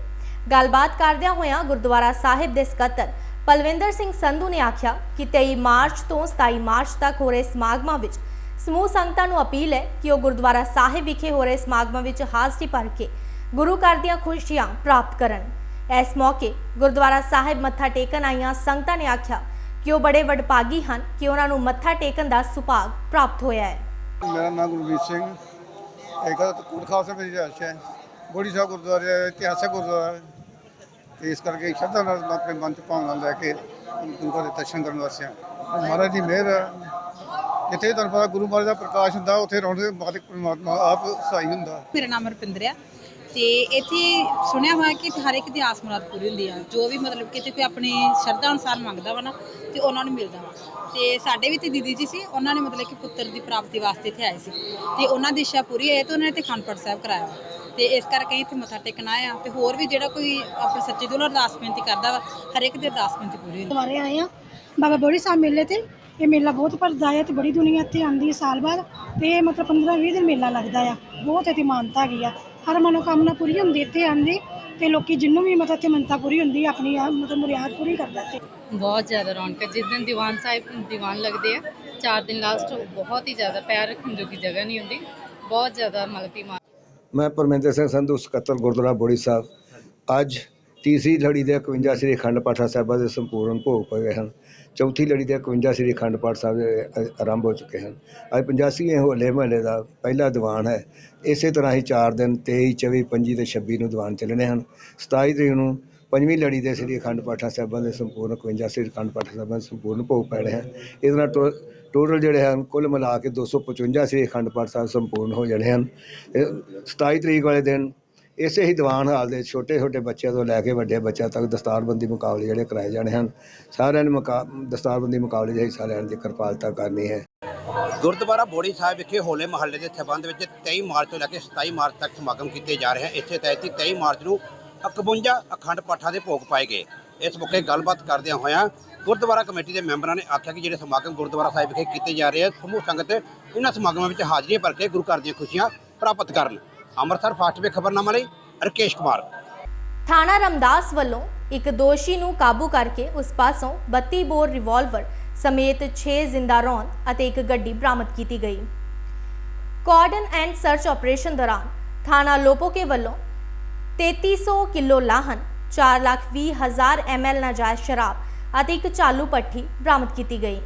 ਗੱਲਬਾਤ ਕਰਦਿਆਂ ਹੋਇਆਂ ਗੁਰਦੁਆਰਾ ਸਾਹਿਬ ਦੇ ਸਕੱਤਰ ਪਲਵਿੰਦਰ ਸਿੰਘ ਸੰਧੂ ਨੇ ਆਖਿਆ ਕਿ 23 ਮਾਰਚ ਤੋਂ 27 ਮਾਰਚ ਤੱਕ ਹੋ ਰਹੇ ਸਮਾਗਮਾਂ ਵਿੱਚ ਸਮੂਹ ਸੰਗਤਾਂ ਨੂੰ ਅਪੀਲ ਹੈ ਕਿ ਉਹ ਗੁਰਦੁਆਰਾ ਸਾਹਿਬ ਵਿਖੇ ਹੋ ਰਹੇ ਸਮਾਗਮਾਂ ਵਿੱਚ ਹਾਜ਼ਰੀ ਭਰ ਕੇ ਗੁਰੂ ਘਰ ਦੀਆਂ ਖੁਸ਼ੀਆਂ ਪ੍ਰਾਪਤ ਕਰਨ। ਇਸ ਮੌਕੇ ਗੁਰਦੁਆਰਾ ਸਾਹਿਬ ਮੱਥਾ ਟੇਕਣ ਆਈਆਂ ਸੰਗਤਾਂ ਨੇ ਆਖਿਆ ਕਿ ਉਹ ਬੜੇ ਵਡਭਾਗੀ ਹਨ ਕਿ ਉਹਨਾਂ ਨੂੰ ਮੱਥਾ ਟੇਕਣ ਦਾ ਸੁਭਾਗ ਪ੍ਰਾਪਤ ਹੋਇਆ ਹੈ। ਮੇਰਾ ਨਾਮ ਗੁਰਮੀਤ ਸਿੰਘ। ਇੱਕ ਕੋਟ ਖਾਲਸਾ ਮੇਰੀ ਰਿਹਾਇਸ਼ ਹੈ। ਬੋੜੀ ਸਾਹਿਬ ਗੁਰਦੁਆਰੇ ਇਤਿਹਾਸਕ ਗੁਰਦੁਆਰਾ ਹੈ। ਤੇ ਇਸ ਕਰਕੇ ਸ਼ਰਧਾ ਨਾਲ ਮੈਂ ਆਪਣੇ ਮਨ ਚ ਭਾਵਨਾ ਲੈ ਕੇ ਗੁਰੂ ਦੇ ਦਰਸ਼ਨ ਕਰਨ ਵਾਸਤੇ ਮਹਾਰਾਜ ਦੀ ਮਿਹਰ ਜਿੱਥੇ ਤੁਹਾਨੂੰ ਪਤਾ ਗੁਰੂ ਮਹਾਰਾਜ ਦਾ ਪ੍ਰਕਾਸ਼ ਹੁੰਦਾ ਉੱਥੇ ਰੌਣਕ ਮਾਲਿਕ ਪਰਮਾਤਮਾ ਆਪ ਸਹਾਈ ਹੁੰਦਾ। ਮੇਰਾ ਨਾਮ ਰੁਪਿੰਦਰ ਆ। ਤੇ ਇੱਥੇ ਸੁਣਿਆ ਹੋਇਆ ਕਿ ਹਰ ਇੱਕ ਦੀ ਆਸ ਮੁਰਾਦ ਪੂਰੀ ਹੁੰਦੀ ਆ। ਜੋ ਵੀ ਮਤਲਬ ਕਿ ਇੱਥੇ ਕੋਈ ਆਪਣੀ ਸ਼ਰਧਾ ਅਨੁਸਾਰ ਮੰਗਦਾ ਵਾ ਨਾ, ਤੇ ਉਹਨਾਂ ਨੂੰ ਮਿਲਦਾ ਵਾ। ਤੇ ਸਾਡੇ ਵੀ ਤੇ ਦੀਦੀ ਜੀ ਸੀ, ਉਹਨਾਂ ਨੇ ਮਤਲਬ ਕਿ ਪੁੱਤਰ ਦੀ ਪ੍ਰਾਪਤੀ ਵਾਸਤੇ ਇੱਥੇ ਆਏ ਸੀ। ਤੇ ਉਹਨਾਂ ਦੀ ਇੱਛਾ ਪੂਰੀ ਹੋਈ ਤੇ ਉਹਨਾਂ ਨੇ ਇੱਥੇ ਖੰਡਪੜ ਸਾਹਿਬ ਕਰਾਇਆ ਵਾ। ਤੇ ਇਸ ਕਰਕੇ ਇੱਥੇ ਮੱਥਾ ਟੇਕਣਾ ਆ। ਤੇ ਹੋਰ ਵੀ ਜਿਹੜਾ ਕੋਈ ਆਪਣੇ ਸੱਚੇ ਦਿਲੋਂ ਅਰਦਾਸ ਬੇਨਤੀ ਕਰਦਾ ਵਾ, ਹਰ ਇੱਕ ਦੀ ਅਰਦਾਸ ਬੇਨਤੀ ਪੂਰੀ ਹੁੰਦੀ ਦੁਬਾਰੇ ਆਏ ਆ। ਬਾਬਾ ਬੋੜੀ ਸਾਹਿਬ ਮੇਲੇ ਤੇ ਇਹ ਮੇਲਾ ਬਹੁਤ ਭਰਦਾ ਹੈ ਤੇ ਬੜੀ ਦੁਨੀਆ ਇੱਥੇ ਆਉਂਦੀ ਹੈ ਸਾਲ ਬਾਅਦ। ਤੇ ਮਤਲਬ 15 20 ਦਿਨ ਮੇਲਾ ਲੱਗਦਾ ਆ। ਬਹੁਤ ਇੱਥੇ ਮਾਨਤਾ ਹੈਗੀ ਆ। ਹਰ ਮਨੋਕਾਮਨਾ ਪੂਰੀ ਹੁੰਦੀ ਇੱਥੇ ਆਉਂਦੀ ਤੇ ਲੋਕੀ ਜਿੰਨੂੰ ਵੀ ਮਤਲਬ ਇੱਥੇ ਮੰਨਤਾ ਪੂਰੀ ਹੁੰਦੀ ਆ, ਆਪਣੀ ਆ ਮਤਲਬ ਮੁਰਿਆਦ ਪੂਰੀ ਕਰਦਾ ਇੱਥੇ। ਬਹੁਤ ਜ਼ਿਆਦਾ ਰੌਣਕ ਹੈ। ਜਿਸ ਦਿਨ ਦੀਵਾਨ ਸਾਹਿਬ ਦੀਵਾਨ ਲੱਗਦੇ ਆ ਚਾਰ ਦਿਨ ਲਾਸਟ ਬਹੁਤ ਹੀ ਜ਼ਿਆਦਾ ਪੈਰ ਰੱਖਣ ਜੋਗੀ ਜਗ੍ਹਾ ਨਹੀਂ ਹੁੰਦੀ। ਬਹੁਤ ਜ਼ਿਆਦਾ ਮਲਕੀ ਮਾਰ ਮੈਂ ਪਰਮਿੰਦਰ ਸਿੰਘ ਸੰਧੂ ਸਕੱਤਰ ਗੁਰਦੁਆਰਾ ਬੋੜੀ ਸਾਹਿਬ। ਅੱਜ ਤੀਸਰੀ ਲੜੀ ਦੇ 51 ਸ੍ਰੀ ਅਖੰਡ ਪਾਠ ਸਾਹਿਬਾਂ ਦੇ ਸੰਪੂਰਨ ਭੋਗ ਪਏ ਗਏ ਹਨ। ਚੌਥੀ ਲੜੀ ਦੇ 51 ਸ੍ਰੀ ਅਖੰਡ ਪਾਠ ਸਾਹਿਬ ਦੇ ਆਰੰਭ ਹੋ ਚੁੱਕੇ ਹਨ। ਅੱਜ 85ਵੇਂ ਹੋਲੇ ਮਹੱਲੇ ਦਾ ਪਹਿਲਾ ਦੀਵਾਨ ਹੈ। ਇਸੇ ਤਰ੍ਹਾਂ ਹੀ ਚਾਰ ਦਿਨ, ਤੇਈ, ਚੌਵੀ, ਪੰਜੀ ਅਤੇ ਛੱਬੀ ਨੂੰ ਦੀਵਾਨ ਚੱਲਣੇ ਹਨ। 27 ਤਰੀਕ ਨੂੰ ਪੰਜਵੀਂ ਲੜੀ ਦੇ ਸ੍ਰੀ ਅਖੰਡ ਪਾਠਾ ਸਾਹਿਬਾਂ ਦੇ ਸੰਪੂਰਨ 51 ਸ੍ਰੀ ਅਖੰਡ ਪਾਠ ਸਾਹਿਬਾਂ ਦੇ ਸੰਪੂਰਨ ਭੋਗ ਪੈਣੇ ਹਨ। ਇਹਦੇ ਨਾਲ ਟੋ- ਟੋਟਲ ਜਿਹੜੇ ਹਨ, ਕੁੱਲ ਮਿਲਾ ਕੇ 255 ਸ੍ਰੀ ਅਖੰਡ ਪਾਠ ਸਾਹਿਬ ਸੰਪੂਰਨ ਹੋ ਜਾਣੇ ਹਨ। ਇਹ 27 ਤਰੀਕ ਵਾਲੇ ਦਿਨ ਇਸੇ ਹੀ ਦੀਵਾਨ ਹਾਲ ਦੇ ਛੋਟੇ ਛੋਟੇ ਬੱਚਿਆਂ ਤੋਂ ਲੈ ਕੇ ਵੱਡੇ ਬੱਚਿਆਂ ਤੱਕ ਦਸਤਾਰਬੰਦੀ ਮੁਕਾਬਲੇ ਜਿਹੜੇ ਕਰਵਾਏ ਜਾਣੇ ਹਨ, ਸਾਰਿਆਂ ਨੇ ਮੁਕਾ, ਦਸਤਾਰਬੰਦੀ ਮੁਕਾਬਲੇ 'ਚ ਹਿੱਸਾ ਲੈਣ ਦੀ ਕਿਰਪਾਲਤਾ ਕਰਨੀ ਹੈ। ਗੁਰਦੁਆਰਾ ਬੋੜੀ ਸਾਹਿਬ ਵਿਖੇ ਹੋਲੇ ਮਹੱਲੇ ਦੇ ਸਬੰਧ ਵਿੱਚ 23 ਮਾਰਚ ਤੋਂ ਲੈ ਕੇ 27 ਮਾਰਚ ਤੱਕ ਸਮਾਗਮ ਕੀਤੇ ਜਾ ਰਹੇ ਹਨ। ਇੱਥੇ ਤਹਿਤ ਹੀ 23 ਮਾਰਚ ਨੂੰ 51 ਅਖੰਡ ਪਾਠਾਂ ਦੇ ਭੋਗ ਪਾਏ ਗਏ। ਇਸ ਮੌਕੇ ਗੱਲਬਾਤ ਕਰਦਿਆਂ ਹੋਇਆਂ ਗੁਰਦੁਆਰਾ ਕਮੇਟੀ ਦੇ ਮੈਂਬਰਾਂ ਨੇ ਆਖਿਆ ਕਿ ਜਿਹੜੇ ਸਮਾਗਮ ਗੁਰਦੁਆਰਾ ਸਾਹਿਬ ਵਿਖੇ ਕੀਤੇ ਜਾ ਰਹੇ ਹਨ ਸਮੂਹ ਸੰਗਤ ਇਹਨਾਂ ਸਮਾਗਮਾਂ ਵਿੱਚ ਹਾਜ਼ਰੀ ਭਰ ਕੇ ਗੁਰੂ ਘਰ ਦੀਆਂ ਖੁਸ਼ੀਆਂ ਪ੍ਰਾਪਤ ਕਰਨ। ਅੰਮ੍ਰਿਤਸਰ ਫਾਸਟ ਵੇ ਖਬਰਨਾਮਾ ਲਈ ਰਕੇਸ਼ ਕੁਮਾਰ। ਥਾਣਾ ਰਮਦਾਸ ਵੱਲੋਂ ਇੱਕ ਦੋਸ਼ੀ ਨੂੰ ਕਾਬੂ ਕਰਕੇ ਉਸ ਪਾਸੋਂ 32 ਬੋਰ ਰਿਵਾਲਵਰ ਸਮੇਤ 6 ਜ਼ਿੰਦਾ ਰੌਂਦ ਅਤੇ ਇੱਕ ਗੱਡੀ ਬਰਾਮਦ ਕੀਤੀ ਗਈ। ਕਾਰਡਨ ਐਂਡ ਸਰਚ ਆਪਰੇਸ਼ਨ ਦੌਰਾਨ ਥਾਣਾ ਲੋਪੋਕੇ ਵੱਲੋਂ 3300 ਕਿਲੋ ਲਾਹਨ 4,20,000 ml ਨਾਜਾਇਜ਼ ਸ਼ਰਾਬ ਅਤੇ ਇੱਕ ਚਾਲੂ ਪੱਠੀ ਬਰਾਮਦ ਕੀਤੀ ਗਈ।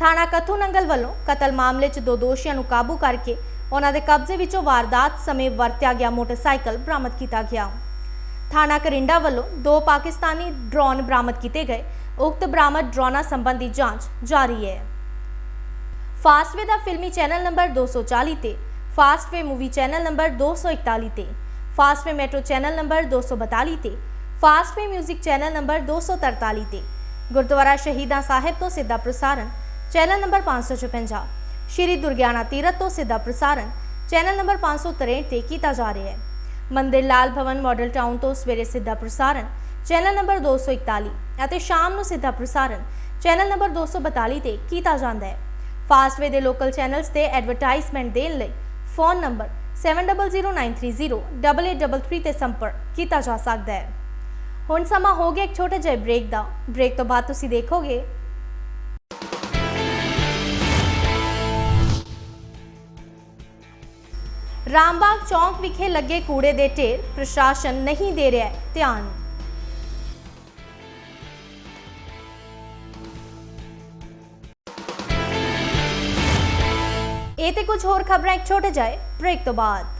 ਥਾਣਾ ਕਥੂ ਨੰਗਲ ਵੱਲੋਂ ਕਤਲ ਮਾਮਲੇ 'ਚ ਦੋ ਦੋਸ਼ੀਆਂ ਨੂੰ ਕਾਬੂ ਕਰਕੇ ਉਹਨਾਂ ਦੇ ਕਬਜ਼ੇ ਵਿੱਚੋਂ ਵਾਰਦਾਤ ਸਮੇਂ ਵਰਤਿਆ ਗਿਆ, ਮੋਟਰਸਾਈਕਲ ਬਰਾਮਦ ਕੀਤਾ ਗਿਆ। ਥਾਣਾ ਕਰਿੰਡਾ ਵੱਲੋਂ ਦੋ ਪਾਕਿਸਤਾਨੀ ਡਰੋਨ ਬਰਾਮਦ ਕੀਤੇ ਗਏ। ਉਕਤ ਬਰਾਮਦ ਡਰੋਨਾਂ ਸੰਬੰਧੀ ਜਾਂਚ ਜਾਰੀ ਹੈ। ਫਾਸਟਵੇ ਦਾ ਫਿਲਮੀ ਚੈਨਲ ਨੰਬਰ 240 ਤੇ, ਫਾਸਟਵੇ ਮੂਵੀ ਚੈਨਲ ਨੰਬਰ 241 ਤੇ, ਫਾਸਟਵੇ ਮੈਟਰੋ ਚੈਨਲ ਨੰਬਰ 242 ਤੇ, ਫਾਸਟਵੇ 뮤직 ਚੈਨਲ ਨੰਬਰ 243 ਤੇ। ਗੁਰਦੁਆਰਾ ਸ਼ਹੀਦਾਂ ਸਾਹਿਬ ਤੋਂ ਸਿੱਧਾ ਪ੍ਰਸਾਰਣ, ਚੈਨਲ ਨੰਬਰ 556 ਸ਼੍ਰੀ ਦੁਰਗਿਆਨਾ ਤੀਰਥ ਤੋਂ ਸਿੱਧਾ ਪ੍ਰਸਾਰਣ ਚੈਨਲ ਨੰਬਰ 563 ਤੇ ਕੀਤਾ ਜਾ ਰਿਹਾ ਹੈ। ਮੰਦਿਰ ਲਾਲ ਭਵਨ ਮਾਡਲ ਟਾਊਨ ਤੋਂ ਸਵੇਰੇ ਸਿੱਧਾ ਪ੍ਰਸਾਰਣ ਚੈਨਲ ਨੰਬਰ 241 ਅਤੇ ਸ਼ਾਮ ਨੂੰ ਸਿੱਧਾ ਪ੍ਰਸਾਰਣ ਚੈਨਲ ਨੰਬਰ 242 ਤੇ ਕੀਤਾ ਜਾਂਦਾ ਹੈ। ਫਾਸਟਵੇ ਦੇ ਲੋਕਲ ਚੈਨਲਸ ਤੇ ਐਡਵਰਟਾਈਜ਼ਮੈਂਟ ਦੇਣ ਲਈ ਫੋਨ ਨੰਬਰ 7009308833 ਤੇ ਸੰਪਰਕ ਕੀਤਾ ਜਾ ਸਕਦਾ ਹੈ। ਹੁਣ ਸਮਾਂ ਹੋ ਗਿਆ ਇੱਕ ਛੋਟੇ ਜਿਹੇ ਬ੍ਰੇਕ ਦਾ। ਬ੍ਰੇਕ ਤੋਂ ਬਾਅਦ ਤੁਸੀਂ ਦੇਖੋਗੇ ਰਾਮਬਾਗ ਚੌਂਕ ਵਿਖੇ ਲੱਗੇ ਕੂੜੇ ਦੇ ਢੇਰ ਪ੍ਰਸ਼ਾਸਨ ਨਹੀਂ ਦੇ ਰਿਹਾ ਧਿਆਨ। ਇਹ ਤੇ ਕੁਝ ਹੋਰ ਖਬਰਾਂ, ਇੱਕ ਛੋਟੇ ਜਿਹੇ ਬ੍ਰੇਕ ਤੋਂ ਬਾਅਦ।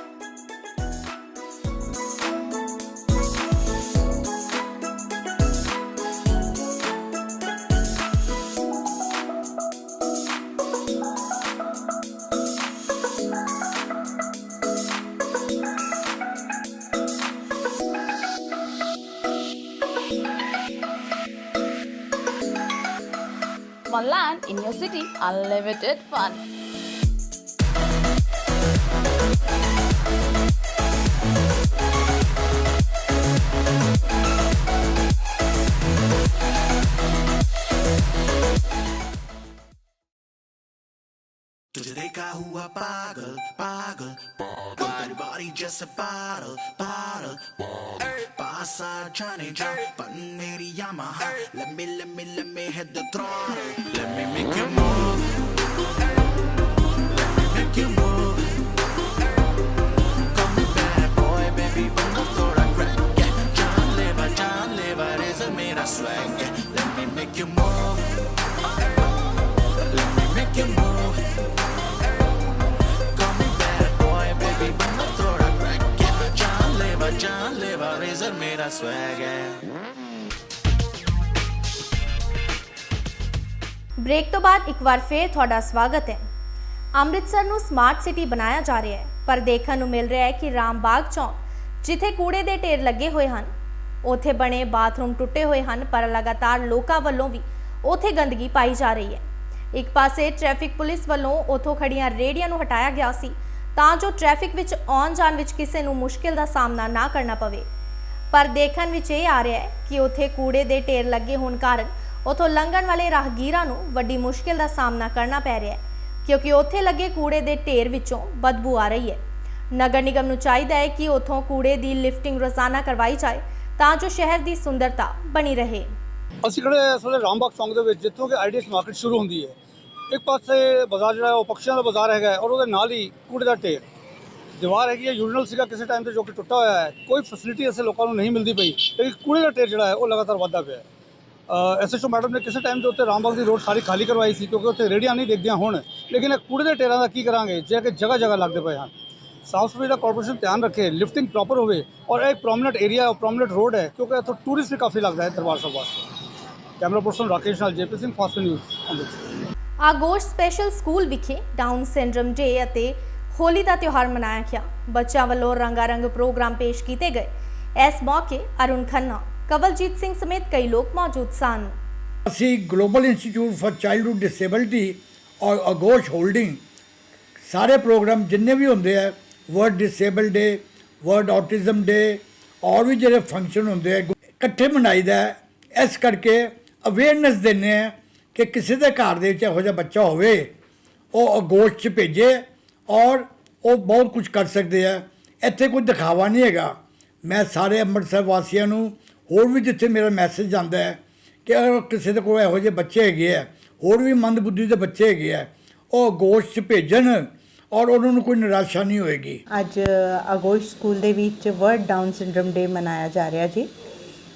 unlimited fun. तुझे देखा हुआ पागल पागल तेरी बॉडी जैसे पागल पागल side trying to drop Button 80 Yamaha Let me, let me, let me hit the throttle Let me make you move Let me make you move Call me bad boy, baby, when the floor I crack Yeah, John Lever, John Lever is a made swag Yeah, let me make you move Let me make you move जानलेवा जानलेवा razor मेरा swag है break ਤੋਂ ਬਾਅਦ ਇੱਕ ਵਾਰ ਫੇਰ ਤੁਹਾਡਾ ਸਵਾਗਤ ਹੈ ਅੰਮ੍ਰਿਤਸਰ ਨੂੰ ਸਮਾਰਟ ਸਿਟੀ ਬਣਾਇਆ ਜਾ ਰਿਹਾ ਹੈ ਪਰ ਦੇਖਣ ਨੂੰ ਮਿਲ ਰਿਹਾ ਹੈ ਕਿ ਰਾਮਬਾਗ ਚੌਂਕ ਜਿੱਥੇ ਕੂੜੇ ਦੇ ਢੇਰ ਲੱਗੇ ਹੋਏ ਹਨ ਉੱਥੇ ਬਣੇ ਬਾਥਰੂਮ ਟੁੱਟੇ ਹੋਏ ਹਨ ਪਰ ਲਗਾਤਾਰ ਲੋਕਾਂ ਵੱਲੋਂ ਵੀ ਉੱਥੇ ਗੰਦਗੀ ਪਾਈ ਜਾ ਰਹੀ ਹੈ ਇੱਕ ਪਾਸੇ ਟ੍ਰੈਫਿਕ ਪੁਲਿਸ ਵੱਲੋਂ ਉੱਥੋਂ ਖੜੀਆਂ ਰੇਹੜੀਆਂ ਨੂੰ ਹਟਾਇਆ ਗਿਆ ਸੀ ਤਾਂ ਜੋ ਟ੍ਰੈਫਿਕ ਵਿੱਚ ਆਉਣ ਜਾਣ ਵਿੱਚ ਕਿਸੇ ਨੂੰ ਮੁਸ਼ਕਿਲ ਦਾ ਸਾਹਮਣਾ ਨਾ ਕਰਨਾ ਪਵੇ। ਪਰ ਦੇਖਣ ਵਿੱਚ ਇਹ ਆ ਰਿਹਾ ਹੈ ਕਿ ਉੱਥੇ ਕੂੜੇ ਦੇ ਢੇਰ ਲੱਗੇ ਹੋਣ ਕਾਰਨ ਉੱਥੋਂ ਲੰਘਣ ਵਾਲੇ ਰਾਹਗੀਰਾਂ ਨੂੰ ਵੱਡੀ ਮੁਸ਼ਕਿਲ ਦਾ ਸਾਹਮਣਾ ਕਰਨਾ ਪੈ ਰਿਹਾ ਹੈ, ਕਿਉਂਕਿ ਉੱਥੇ ਲੱਗੇ ਕੂੜੇ ਦੇ ਢੇਰ ਵਿੱਚੋਂ ਬਦਬੂ ਆ ਰਹੀ ਹੈ। ਨਗਰ ਨਿਗਮ ਨੂੰ ਚਾਹੀਦਾ ਹੈ ਕਿ ਉੱਥੋਂ ਕੂੜੇ ਦੀ ਲਿਫਟਿੰਗ ਰੋਜ਼ਾਨਾ ਕਰਵਾਈ ਜਾਏ ਤਾਂ ਜੋ ਸ਼ਹਿਰ ਦੀ ਸੁੰਦਰਤਾ ਬਣੀ ਰਹੇ। ਅਸੀਂ ਖੜੇ ਇਸ ਵੇਲੇ ਰਾਮਬਾਗ ਚੌਂਕ ਦੇ ਵਿੱਚ, ਜਿੱਥੋਂ ਕਿ ਆਈਡੀਐਸ ਮਾਰਕੀਟ ਸ਼ੁਰੂ ਹੁੰਦੀ ਹੈ। ਇੱਕ ਪਾਸੇ ਬਾਜ਼ਾਰ ਜਿਹੜਾ ਉਹ ਪਕਸ਼ੀਆਂ ਦਾ ਬਾਜ਼ਾਰ ਹੈਗਾ ਔਰ ਉਹਦੇ ਨਾਲ ਹੀ ਕੂੜੇ ਦਾ ਢੇਰ। ਦੀਵਾਰ ਹੈਗੀ ਹੈ ਯੂਰੀਨਲ ਸੀਗਾ ਕਿਸੇ ਟਾਈਮ ਤੇ ਜੋ ਕਿ ਟੁੱਟਾ ਹੋਇਆ ਹੈ। ਕੋਈ ਫੈਸਿਲਿਟੀ ਐਸੇ ਲੋਕਾਂ ਨੂੰ ਨਹੀਂ ਮਿਲਦੀ ਪਈ, ਲੇਕਿਨ ਕੂੜੇ ਦਾ ਢੇਰ ਜਿਹੜਾ ਹੈ ਉਹ ਲਗਾਤਾਰ ਵੱਧਦਾ ਪਿਆ ਹੈ। ਐਸਐਚਓ ਮੈਡਮ ਨੇ ਕਿਸੇ ਟਾਈਮ ਦੇ ਉੱਤੇ ਰਾਮਬਾਗ ਦੀ ਰੋਡ ਸਾਰੀ ਖਾਲੀ ਕਰਵਾਈ ਸੀ ਕਿਉਂਕਿ ਉੱਥੇ ਰੇੜੀਆਂ ਨਹੀਂ ਦੇਖਦੀਆਂ ਹੁਣ। ਲੇਕਿਨ ਇਹ ਕੂੜੇ ਦੇ ਢੇਰਾਂ ਦਾ ਕੀ ਕਰਾਂਗੇ? ਜੇ ਕਿ ਜਗ੍ਹਾ ਜਗ੍ਹਾ ਲੱਗਦੇ ਪਏ ਹਨ। ਸਾਫ਼ ਸਫ਼ਾਈ ਦਾ ਕਾਰਪੋਰੇਸ਼ਨ ਧਿਆਨ ਰੱਖੇ ਲਿਫਟਿੰਗ ਪ੍ਰੋਪਰ ਹੋਵੇ ਔਰ ਇਹ ਇੱਕ ਪ੍ਰੋਮਿਨੈਂਟ ਏਰੀਆ ਹੈ ਪ੍ਰੋਮਿਨੈਂਟ ਰੋਡ ਹੈ ਕਿਉਂਕਿ ਇੱਥੋਂ ਟੂਰਿਸਟ ਵੀ ਕਾਫੀ ਲੱਗਦਾ ਹੈ ਦਰਬਾਰ ਸਾਹਿਬ ਵਾਸਤੇ। ਕੈਮਰਾ ਪਰਸਨ ਰਾਕੇਸ਼ ਨਾਲ JP Singh, fast news, Amritsar. Aagosh special school ਵਿਖੇ ਡਾਊਨ ਸਿੰਡਰਮ ਡੇ ਅਤੇ ਹੋਲੀ ਦਾ ਤਿਉਹਾਰ ਮਨਾਇਆ ਗਿਆ। ਬੱਚਿਆਂ ਵੱਲੋਂ ਰੰਗਾਰੰਗ ਪ੍ਰੋਗਰਾਮ ਪੇਸ਼ ਕੀਤੇ ਗਏ। ਇਸ ਮੌਕੇ ਅਰੁਣ ਖੰਨਾ, ਕਵਲਜੀਤ ਸਿੰਘ ਸਮੇਤ ਕਈ ਲੋਕ ਮੌਜੂਦ ਸਨ। ਅਸੀਂ global institute for childhood disability ਔਰ ਅਗੋਸ਼ ਹੋਲਡਿੰਗ ਸਾਰੇ ਪ੍ਰੋਗਰਾਮ ਜਿੰਨੇ ਵੀ ਹੁੰਦੇ ਆ world disable day world autism day ਔਰ ਵੀ ਜਿਹੜੇ ਫੰਕਸ਼ਨ ਹੁੰਦੇ ਆ, ਇਕੱਠੇ ਮਨਾਈਦਾ। ਹੈ। ਇਸ ਕਰਕੇ ਅਵੇਅਰਨੈਸ ਦਿੰਦੇ ਆ ਕਿ ਕਿਸੇ ਦੇ ਘਰ ਦੇ ਵਿੱਚ ਇਹੋ ਜਿਹਾ ਬੱਚਾ ਹੋਵੇ, ਉਹ ਅਗੋਸ਼ 'ਚ ਭੇਜੇ ਔਰ ਉਹ ਬਹੁਤ ਕੁਝ ਕਰ ਸਕਦੇ ਆ। ਇੱਥੇ ਕੋਈ ਦਿਖਾਵਾ ਨਹੀਂ ਹੈਗਾ। ਮੈਂ ਸਾਰੇ ਅੰਮ੍ਰਿਤਸਰ ਵਾਸੀਆਂ ਨੂੰ ਹੋਰ ਵੀ ਜਿੱਥੇ ਮੇਰਾ ਮੈਸੇਜ ਜਾਂਦਾ ਹੈ ਕਿ ਅਗਰ ਕਿਸੇ ਦੇ ਕੋਲ ਇਹੋ ਜਿਹੇ ਬੱਚੇ ਹੈਗੇ ਆ, ਹੋਰ ਵੀ ਮੰਦਬੁੱਧੀ ਦੇ ਬੱਚੇ ਹੈਗੇ ਆ, ਉਹ ਅਗੋਸ਼ 'ਚ ਭੇਜਣ ਔਰ ਉਹਨਾਂ ਨੂੰ ਕੋਈ ਨਿਰਾਸ਼ਾ ਨਹੀਂ ਹੋਏਗੀ। ਅੱਜ ਅਗੋਸ਼ ਸਕੂਲ ਦੇ ਵਿੱਚ ਵਰਲਡ ਡਾਊਨ ਸਿੰਡਰਮ ਡੇ ਮਨਾਇਆ ਜਾ ਰਿਹਾ ਜੀ।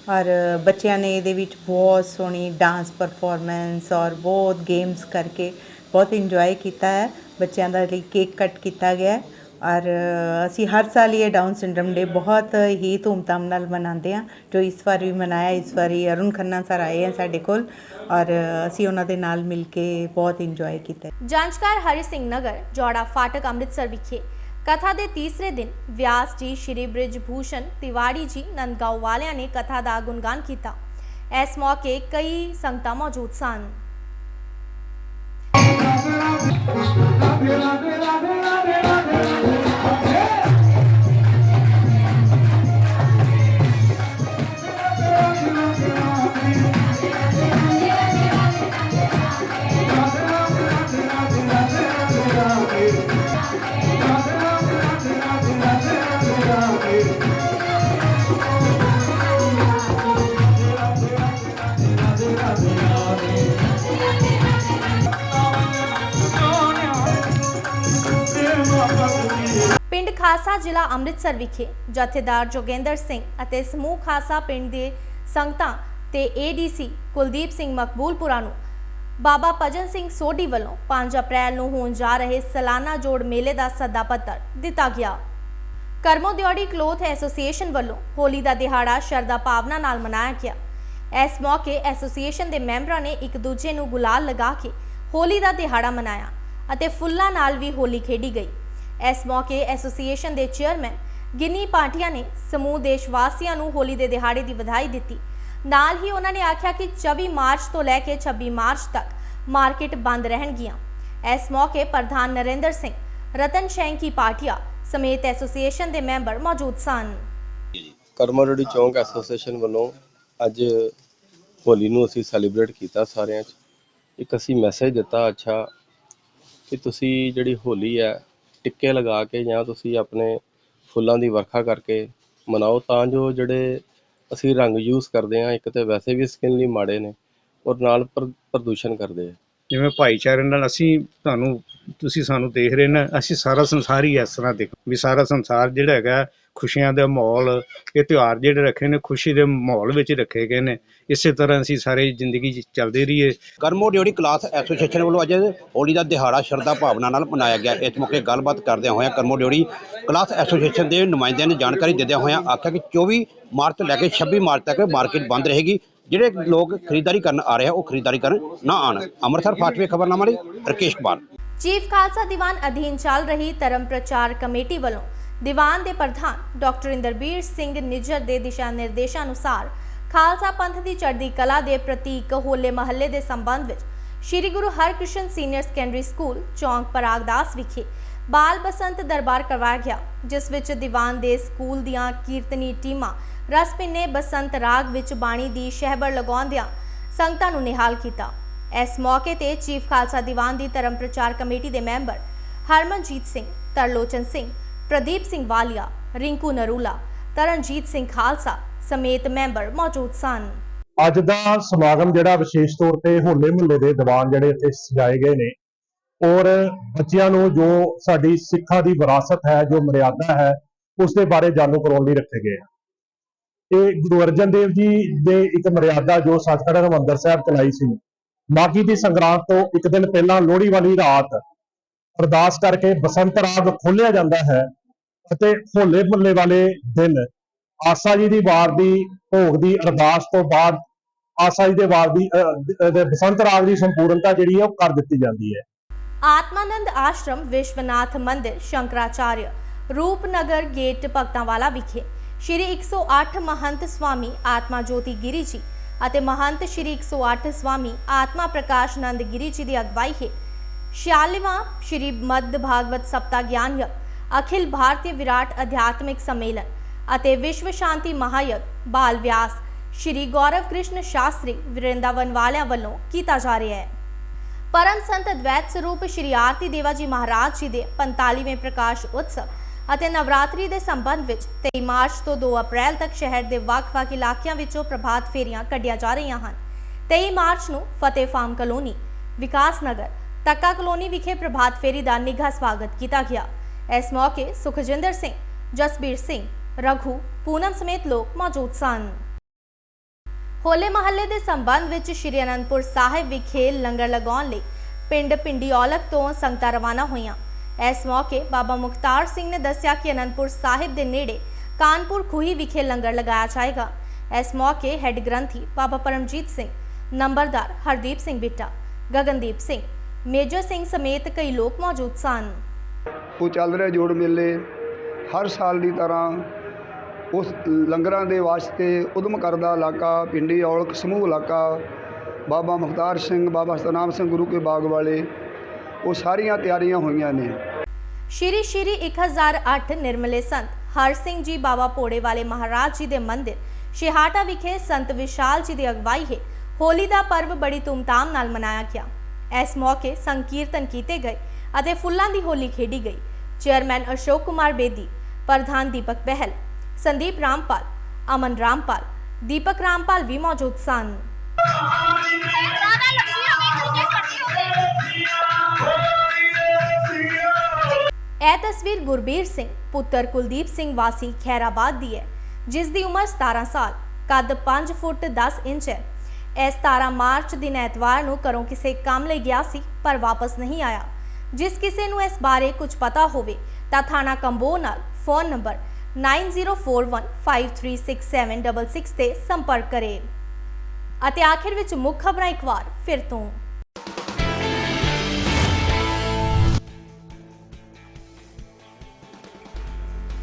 ਔਰ ਬੱਚਿਆਂ ਨੇ ਇਹਦੇ ਵਿੱਚ ਬਹੁਤ ਸੋਹਣੀ ਡਾਂਸ ਪਰਫਾਰਮੈਂਸ ਔਰ ਬਹੁਤ ਗੇਮਸ ਕਰਕੇ ਬਹੁਤ ਇੰਜੋਏ ਕੀਤਾ ਹੈ। ਬੱਚਿਆਂ ਦਾ ਲਈ ਕੇਕ ਕੱਟ ਕੀਤਾ ਗਿਆ ਔਰ ਅਸੀਂ ਹਰ ਸਾਲ ਇਹ ਡਾਊਨ ਸਿੰਡਰਮ ਡੇ ਬਹੁਤ ਹੀ ਧੂਮਧਾਮ ਨਾਲ ਮਨਾਉਂਦੇ ਹਾਂ, ਜੋ ਇਸ ਵਾਰ ਵੀ ਮਨਾਇਆ, ਇਸ ਵਾਰੀ ਅਰੁਣ ਖੰਨਾ ਸਰ ਆਏ ਹੈ ਸਾਡੇ ਕੋਲ ਔਰ ਅਸੀਂ ਉਹਨਾਂ ਦੇ ਨਾਲ ਮਿਲ ਕੇ ਬਹੁਤ ਇੰਜੋਏ ਕੀਤਾ ਜਾਂਚਕਾਰ ਹਰੀ ਸਿੰਘ ਨਗਰ, ਜੋੜਾ ਫਾਟਕ ਅੰਮ੍ਰਿਤਸਰ ਵਿਖੇ ਕਥਾ ਦੇ ਤੀਸਰੇ ਦਿਨ ਵਿਆਸ ਜੀ, ਸ਼੍ਰੀ ਬ੍ਰਿਜ ਭੂਸ਼ਣ ਤਿਵਾੜੀ ਜੀ ਨੰਦਗਾਂਵ ਵਾਲਿਆਂ ਨੇ ਕਥਾ ਦਾ ਗੁਣਗਾਨ ਕੀਤਾ। ਇਸ ਮੌਕੇ ਕਈ ਸੰਗਤਾਂ ਮੌਜੂਦ ਸਨ। ਖਾਸਾ ਜ਼ਿਲ੍ਹਾ ਅੰਮ੍ਰਿਤਸਰ ਵਿਖੇ ਜਥੇਦਾਰ ਜੋਗਿੰਦਰ ਸਿੰਘ ਅਤੇ ਸਮੂਹ ਖਾਸਾ ਪਿੰਡ ਦੇ ਸੰਗਤਾਂ ਤੇ ਏਡੀਸੀ ਕੁਲਦੀਪ ਸਿੰਘ ਮਕਬੂਲਪੁਰਾ ਨੂੰ ਬਾਬਾ ਭਜਨ ਸਿੰਘ ਸੋਢੀ ਵੱਲੋਂ 5 ਅਪ੍ਰੈਲ ਨੂੰ ਹੋਣ ਜਾ ਰਹੇ ਸਾਲਾਨਾ ਜੋੜ ਮੇਲੇ ਦਾ ਸੱਦਾ ਪੱਤਰ ਦਿੱਤਾ ਗਿਆ। ਕਰਮੋ ਦਿਹਾੜੀ ਕਲੋਥ ਐਸੋਸੀਏਸ਼ਨ ਵੱਲੋਂ ਹੋਲੀ ਦਾ ਦਿਹਾੜਾ ਸ਼ਰਧਾ ਭਾਵਨਾ ਨਾਲ ਮਨਾਇਆ ਗਿਆ। ਇਸ ਮੌਕੇ ਐਸੋਸੀਏਸ਼ਨ ਦੇ ਮੈਂਬਰਾਂ ਨੇ ਇੱਕ ਦੂਜੇ ਨੂੰ ਗੁਲਾਲ ਲਗਾ ਕੇ ਹੋਲੀ ਦਾ ਦਿਹਾੜਾ ਮਨਾਇਆ ਅਤੇ ਫੁੱਲਾਂ ਨਾਲ ਵੀ ਹੋਲੀ ਖੇਡੀ ਗਈ। ਇਸ ਮੌਕੇ ਐਸੋਸੀਏਸ਼ਨ ਦੇ ਚੇਅਰਮੈਨ ਗਿੰਨੀ ਪਾਟਿਆ ਨੇ ਸਮੂਹ ਦੇਸ਼ ਵਾਸੀਆਂ ਨੂੰ ਹੋਲੀ ਦੇ ਦਿਹਾੜੇ ਦੀ ਵਧਾਈ ਦਿੱਤੀ। ਨਾਲ ਹੀ ਉਹਨਾਂ ਨੇ ਆਖਿਆ ਕਿ 24 ਮਾਰਚ ਤੋਂ ਲੈ ਕੇ 26 ਮਾਰਚ ਤੱਕ ਮਾਰਕੀਟ ਬੰਦ ਰਹਿਣਗੀਆਂ। ਇਸ ਮੌਕੇ ਪ੍ਰਧਾਨ ਨਰਿੰਦਰ ਸਿੰਘ, ਰਤਨ ਸ਼ੈਂਕੀ ਪਾਟਿਆ ਸਮੇਤ ਐਸੋਸੀਏਸ਼ਨ ਦੇ ਮੈਂਬਰ ਮੌਜੂਦ ਸਨ। ਕਰਮਰੜੀ ਚੌਂਕ ਐਸੋਸੀਏਸ਼ਨ ਵੱਲੋਂ ਅੱਜ ਹੋਲੀ ਨੂੰ ਅਸੀਂ ਸੈਲੀਬ੍ਰੇਟ ਕੀਤਾ ਸਾਰਿਆਂ 'ਚ। ਇੱਕ ਅਸੀਂ ਮੈਸੇਜ ਦਿੱਤਾ, ਅੱਛਾ, ਕਿ ਤੁਸੀਂ ਜਿਹੜੀ ਹੋਲੀ ਹੈ ਟਿੱਕੇ ਲਗਾ ਕੇ ਜਾਂ ਤੁਸੀਂ ਆਪਣੇ ਫੁੱਲਾਂ ਦੀ ਵਰਖਾ ਕਰਕੇ ਮਨਾਓ, ਤਾਂ ਜੋ ਜਿਹੜੇ ਅਸੀਂ ਰੰਗ ਯੂਜ਼ ਕਰਦੇ ਹਾਂ, ਇੱਕ ਤਾਂ ਵੈਸੇ ਵੀ ਸਕਿਨ ਲਈ ਮਾੜੇ ਨੇ ਔਰ ਨਾਲ ਪ੍ਰ- ਪ੍ਰਦੂਸ਼ਣ ਕਰਦੇ ਆ। ਜਿਵੇਂ ਭਾਈਚਾਰੇ ਨਾਲ ਅਸੀਂ ਤੁਹਾਨੂੰ, ਤੁਸੀਂ ਸਾਨੂੰ ਦੇਖ ਰਹੇ ਨਾ, ਅਸੀਂ ਸਾਰਾ ਸੰਸਾਰ ਹੀ ਇਸ ਤਰ੍ਹਾਂ ਦੇਖ ਵੀ ਸਾਰਾ ਸੰਸਾਰ ਜਿਹੜਾ ਹੈਗਾ, ਖੁਸ਼ੀਆਂ ਦਾ ਮਾਹੌਲ, ਇਹ ਤਿਉਹਾਰ ਜਿਹੜੇ ਰੱਖੇ ਨੇ, ਖੁਸ਼ੀ ਦੇ ਮਾਹੌਲ ਵਿੱਚ ਰੱਖੇ ਗਏ ਨੇ। ਇਸੇ ਤਰ੍ਹਾਂ ਅਸੀਂ ਸਾਰੇ ਜ਼ਿੰਦਗੀ 'ਚ ਚੱਲਦੇ ਰਹੀਏ। ਕਰਮੋ ਡਿਊਟੀ ਕਲਾਸ ਐਸੋਸੀਏਸ਼ਨ ਵੱਲੋਂ ਅੱਜ ਹੋਲੀ ਦਾ ਦਿਹਾੜਾ ਸ਼ਰਧਾ ਭਾਵਨਾ ਨਾਲ ਮਨਾਇਆ ਗਿਆ। ਇਸ ਮੌਕੇ ਗੱਲਬਾਤ ਕਰਦਿਆਂ ਹੋਇਆਂ ਕਰਮੋ ਡਿਊਟੀ ਕਲਾਸ ਐਸੋਸੀਏਸ਼ਨ ਦੇ ਨੁਮਾਇੰਦਿਆਂ ਨੇ ਜਾਣਕਾਰੀ ਦਿੰਦਿਆਂ ਹੋਇਆਂ ਆਖਿਆ ਕਿ 24 ਮਾਰਚ ਤੋਂ ਲੈ ਕੇ 26 ਮਾਰਚ ਤੱਕ ਮਾਰਕੀਟ ਬੰਦ ਰਹੇਗੀ। ਜਿਹੜੇ ਲੋਕ ਖਰੀਦਦਾਰੀ ਕਰਨ ਆ ਰਹੇ ਆ, ਉਹ ਖਰੀਦਦਾਰੀ ਕਰਨ ਨਾ ਆਣ ਅੰਮ੍ਰਿਤਸਰ ਫਾਟਵੇ ਖਬਰਨਾਮਾ ਲਈ ਰਕੇਸ਼ ਕੁਮਾਰ। ਚੀਫ ਖਾਲਸਾ ਦੀਵਾਨ ਅਧੀਨ ਚੱਲ ਰਹੀ ਧਰਮ ਪ੍ਰਚਾਰ ਕਮੇਟੀ ਵੱਲੋਂ ਦੀਵਾਨ ਦੇ ਪ੍ਰਧਾਨ ਡਾਕਟਰ ਇੰਦਰਬੀਰ ਸਿੰਘ ਨਿੱਜਰ ਦੇ ਦਿਸ਼ਾ ਨਿਰਦੇਸ਼ਾਂ ਅਨੁਸਾਰ ਖਾਲਸਾ ਪੰਥ ਦੀ ਚੜ੍ਹਦੀ ਕਲਾ ਦੇ ਪ੍ਰਤੀਕ ਹੋਲੇ ਮਹੱਲੇ ਦੇ ਸੰਬੰਧ ਵਿੱਚ Sri Guru Harkrishan senior secondary school, ਚੌਂਕ ਪਰਾਗਦਾਸ ਵਿਖੇ ਬਾਲ ਬਸੰਤ ਦਰਬਾਰ ਕਰਵਾਇਆ ਗਿਆ, ਜਿਸ ਵਿੱਚ ਦੀਵਾਨ ਦੇ ਸਕੂਲ ਦੀਆਂ ਕੀਰਤਨੀ ਟੀਮਾਂ ਰਸਪਿੰਨੇ ਬਸੰਤ ਰਾਗ ਵਿੱਚ ਬਾਣੀ ਦੀ ਸ਼ਹਿਬਰ ਲਗਾਉਂਦਿਆਂ ਸੰਗਤਾਂ ਨੂੰ ਨਿਹਾਲ ਕੀਤਾ। ਇਸ ਮੌਕੇ ਤੇ ਚੀਫ ਖਾਲਸਾ ਦੀਵਾਨ ਦੀ ਧਰਮ ਪ੍ਰਚਾਰ ਕਮੇਟੀ ਦੇ ਮੈਂਬਰ ਹਰਮਨਜੀਤ ਸਿੰਘ, ਤਰਲੋਚਨ ਸਿੰਘ, ਪ੍ਰਦੀਪ ਸਿੰਘ ਵਾਲੀਆ, ਰਿੰਕੂ ਨਰੂਲਾ, ਤਰਨਜੀਤ ਸਿੰਘ ਖਾਲਸਾ ਸਮੇਤ ਮੈਂਬਰ ਮੌਜੂਦ ਸਨ। ਅੱਜ ਦਾ ਸਮਾਗਮ ਜਿਹੜਾ ਵਿਸ਼ੇਸ਼ ਤੌਰ ਤੇ ਹੋਲੇ ਮੁਹੱਲੇ ਦੇ ਦੀਵਾਨ ਜਿਹੜੇ ਇੱਥੇ ਸਜਾਏ ਗਏ ਨੇ, ਔਰ ਬੱਚਿਆਂ ਨੂੰ ਜੋ ਸਾਡੀ ਸਿੱਖਾਂ ਦੀ ਵਿਰਾਸਤ ਹੈ, ਜੋ ਮਰਿਆਦਾ ਹੈ, ਉਸ ਦੇ ਬਾਰੇ ਜਾਣੂ ਕਰਾਉਣ ਲਈ ਰੱਖੇ ਗਏ ਆ। ਇਹ ਗੁਰੂ ਅਰਜਨ ਦੇਵ ਜੀ ਦੇ ਇੱਕ ਮਰਿਆਦਾ ਜੋ ਸੱਚਖੰਡ ਹਰਿਮੰਦਰ ਸਾਹਿਬ ਚਲਾਈ ਸੀ, ਮਾਘੀ ਦੀ ਸੰਗਰਾਂਦ ਤੋਂ ਇੱਕ ਦਿਨ ਪਹਿਲਾਂ ਲੋਹੜੀ ਵਾਲੀ ਰਾਤ ਅਰਦਾਸ ਕਰਕੇ ਬਸੰਤ ਰਾਗ ਖੋਲਿਆ ਜਾਂਦਾ ਹੈ ਅਤੇ ਹੋਲੇ ਮਹੱਲੇ ਵਾਲੇ ਦਿਨ ਆਸਾ ਜੀ ਦੀ ਵਾਰ ਦੀ ਭੋਗ ਦੀ ਅਰਦਾਸ ਤੋਂ ਬਾਅਦ ਆਸਾ ਜੀ ਦੇ ਵਾਰ ਦੀ ਬਸੰਤ ਰਾਗ ਦੀ ਸੰਪੂਰਨਤਾ ਜਿਹੜੀ ਹੈ ਉਹ ਕਰ ਦਿੱਤੀ ਜਾਂਦੀ ਹੈ। ਆਤਮਾਨੰਦ ਆਸ਼ਰਮ ਵਿਸ਼ਵਨਾਥ ਮੰਦਿਰ ਸ਼ੰਕਰਾਚਾਰਿਆ ਰੂਪਨਗਰ ਗੇਟ ਭਗਤਾਂਵਾਲਾ ਵਿਖੇ ਸ਼੍ਰੀ 108 ਮਹੰਤ ਸਵਾਮੀ ਆਤਮਾ ਜੋਤੀ ਗਿਰੀ ਜੀ ਅਤੇ ਮਹੰਤ ਸ਼੍ਰੀ 108 ਸਵਾਮੀ ਆਤਮਾ ਪ੍ਰਕਾਸ਼ ਨੰਦ ਗਿਰੀ ਜੀ ਦੀ ਅਗਵਾਈ ਹੇਠ 46ਵਾਂ ਸ਼੍ਰੀ ਮਦ ਭਾਗਵਤ ਸਪਤਾ ਗਿਆਨ ਯਗ ਅਖਿਲ ਭਾਰਤੀ ਵਿਰਾਟ ਅਧਿਆਤਮਿਕ ਸੰਮੇਲਨ ਅਤੇ ਵਿਸ਼ਵ ਸ਼ਾਂਤੀ ਮਹਾਯਗ, ਬਾਲ ਵਿਆਸ ਸ਼੍ਰੀ ਗੌਰਵ ਕ੍ਰਿਸ਼ਨ ਸ਼ਾਸਤਰੀ ਵਰਿੰਦਾਵਨ ਵਾਲਿਆਂ ਵੱਲੋਂ ਕੀਤਾ ਜਾ ਰਿਹਾ ਹੈ। ਪਰਮ ਸੰਤ ਅਦਵੈਤ ਸਰੂਪ ਸ਼੍ਰੀ ਆਰਤੀ ਦੇਵਾ ਜੀ ਮਹਾਰਾਜ ਜੀ ਦੇ 45ਵੇਂ ਪ੍ਰਕਾਸ਼ ਉਤਸਵ ਅਤੇ ਨਵਰਾਤਰੀ ਦੇ ਸੰਬੰਧ ਵਿੱਚ 23 ਮਾਰਚ ਤੋਂ 2 ਅਪ੍ਰੈਲ ਤੱਕ ਸ਼ਹਿਰ ਦੇ ਵੱਖ-ਵੱਖ ਇਲਾਕਿਆਂ ਵਿੱਚੋਂ ਪ੍ਰਭਾਤ ਫੇਰੀਆਂ ਕੱਢੀਆਂ ਜਾ ਰਹੀਆਂ ਹਨ। 23 ਮਾਰਚ ਨੂੰ Fateh farm colony, Vikas Nagar, Takka colony ਵਿਖੇ ਪ੍ਰਭਾਤ ਫੇਰੀ ਦਾ ਨਿੱਘਾ ਸਵਾਗਤ ਕੀਤਾ ਗਿਆ। ਇਸ ਮੌਕੇ ਸੁਖਜਿੰਦਰ ਸਿੰਘ, ਜਸਬੀਰ ਸਿੰਘ, ਰਘੂ, ਪੂਨਮ ਸਮੇਤ ਲੋਕ ਮੌਜੂਦ ਸਨ। ਹੋਲੇ ਮਹੱਲੇ ਦੇ ਸੰਬੰਧ ਵਿੱਚ ਸ਼੍ਰੀ ਅਨੰਦਪੁਰ ਸਾਹਿਬ ਵਿਖੇ ਲੰਗਰ ਲਗਾਉਣ ਲਈ ਪਿੰਡ ਪਿੰਡੀ ਔਲਖ ਤੋਂ ਸੰਗਤਾਂ ਰਵਾਨਾ ਹੋਈਆਂ। ਇਸ ਮੌਕੇ ਬਾਬਾ ਮੁਖਤਾਰ ਸਿੰਘ ਨੇ ਦੱਸਿਆ ਕਿ ਅਨੰਦਪੁਰ ਸਾਹਿਬ ਦੇ ਨੇੜੇ ਕਾਨਪੁਰ ਖੂਹੀ ਵਿਖੇ ਲੰਗਰ ਲਗਾਇਆ ਜਾਏਗਾ। ਇਸ ਮੌਕੇ ਹੈੱਡ ਗ੍ਰੰਥੀ ਬਾਬਾ ਪਰਮਜੀਤ ਸਿੰਘ, ਨੰਬਰਦਾਰ ਹਰਦੀਪ ਸਿੰਘ ਬਿੱਟਾ, ਗਗਨਦੀਪ ਸਿੰਘ, ਮੇਜਰ ਸਿੰਘ ਸਮੇਤ ਕਈ ਲੋਕ ਮੌਜੂਦ ਸਨ। ਉਹ ਚੱਲ ਰਿਹਾ ਜੋੜ ਮੇਲੇ। ਹਰ ਸਾਲ ਦੀ ਤਰ੍ਹਾਂ ਉਸ ਲੰਗਰਾਂ ਦੇ ਵਾਸਤੇ ਉਦਮ ਕਰਦਾ ਇਲਾਕਾ, ਪਿੰਡੀ ਔਲਖ ਸਮੂਹ ਇਲਾਕਾ, ਬਾਬਾ ਮੁਖਤਾਰ ਸਿੰਘ, ਬਾਬਾ ਸਤਨਾਮ ਸਿੰਘ ਗੁਰੂ ਕੇ ਬਾਗ ਵਾਲੇ ਉਹ ਸਾਰੀਆਂ ਤਿਆਰੀਆਂ ਹੋਈਆਂ ਨੇ। ਸ਼੍ਰੀ ਸ਼੍ਰੀ 1008 ਨਿਰਮਲੇ ਸੰਤ ਹਰ ਸਿੰਘ ਜੀ ਬਾਬਾ ਪੋੜੇ ਵਾਲੇ ਮਹਾਰਾਜ ਜੀ ਦੇ ਮੰਦਿਰ ਸ਼ਿਹਾਟਾ ਵਿਖੇ ਸੰਤ ਵਿਸ਼ਾਲ ਜੀ ਦੀ ਅਗਵਾਈ ਹੈ ਹੋਲੀ ਦਾ ਪਰਵ ਬੜੀ ਧੂਮਧਾਮ ਨਾਲ ਮਨਾਇਆ ਗਿਆ। ਇਸ ਮੌਕੇ ਸੰਕੀਰਤਨ ਕੀਤੇ ਗਏ ਅਤੇ ਫੁੱਲਾਂ ਦੀ ਹੋਲੀ ਖੇਡੀ ਗਈ। ਚੇਅਰਮੈਨ ਅਸ਼ੋਕ ਕੁਮਾਰ ਬੇਦੀ ਪ੍ਰਧਾਨ ਦੀਪਕ ਬਹਿਲ ਸੰਦੀਪ ਰਾਮਪਾਲ ਅਮਨ ਰਾਮਪਾਲ ਦੀਪਕ ਰਾਮਪਾਲ ਵੀ ਮੌਜੂਦ ਸਨ। ਇਹ ਤਸਵੀਰ ਗੁਰਬੀਰ ਸਿੰਘ, ਪੁੱਤਰ ਕੁਲਦੀਪ ਸਿੰਘ ਵਾਸੀ ਖੈਰਾਬਾਦ ਦੀ ਹੈ, ਜਿਸ ਦੀ ਉਮਰ 17 ਸਾਲ, ਕੱਦ 5 ਫੁੱਟ 10 ਇੰਚ ਹੈ। ਇਹ 17 ਮਾਰਚ ਦਿਨ ਐਤਵਾਰ ਨੂੰ ਘਰੋਂ ਕਿਸੇ ਕੰਮ ਲਈ ਗਿਆ ਸੀ, ਪਰ ਵਾਪਸ ਨਹੀਂ ਆਇਆ। ਜਿਸ ਕਿਸੇ ਨੂੰ ਇਸ ਬਾਰੇ ਕੁਝ ਪਤਾ ਹੋਵੇ, ਤਾਂ ਥਾਣਾ ਕੰਬੋ ਨਾਲ ਫੋਨ ਨੰਬਰ 9041536766 ਤੇ ਸੰਪਰਕ ਕਰੇ। ਅਤੇ ਆਖਿਰ ਵਿੱਚ ਮੁੱਖ ਖਬਰਾਂ ਇੱਕ ਵਾਰ ਫਿਰ ਤੋਂ।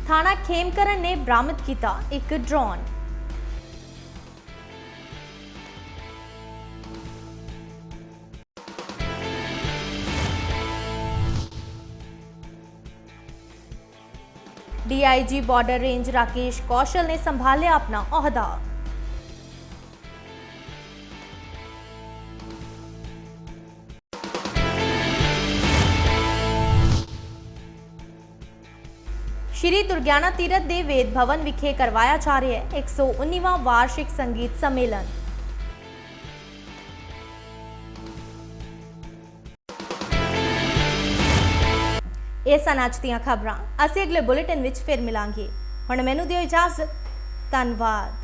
ਥਾਣਾ ਖੇਮਕਰਨ ਨੇ ਬਰਾਮਦ ਕੀਤਾ ਇੱਕ drone DIG border range Rakesh Kaushal ਨੇ ਸੰਭਾਲਿਆ ਆਪਣਾ ਅਹੁਦਾ ਸ਼੍ਰੀ ਦੁਰਗਿਆਨਾ ਤੀਰਥ ਦੇ ਵੇਦ ਭਵਨ ਵਿਖੇ ਕਰਵਾਇਆ ਜਾ ਰਿਹਾ ਹੈ। 119ਵਾਂ ਵਾਰਸ਼ਿਕ ਸੰਗੀਤ ਸੰਮੇਲਨ। ਇਹ ਸਨ ਅੱਜ ਦੀਆਂ ਖਬਰਾਂ। ਅਸੀਂ ਅਗਲੇ ਬੁਲੇਟਿਨ ਵਿੱਚ ਫਿਰ ਮਿਲਾਂਗੇ। ਹੁਣ ਮੈਨੂੰ ਦਿਓ ਇਜਾਜ਼ਤ। ਧੰਨਵਾਦ।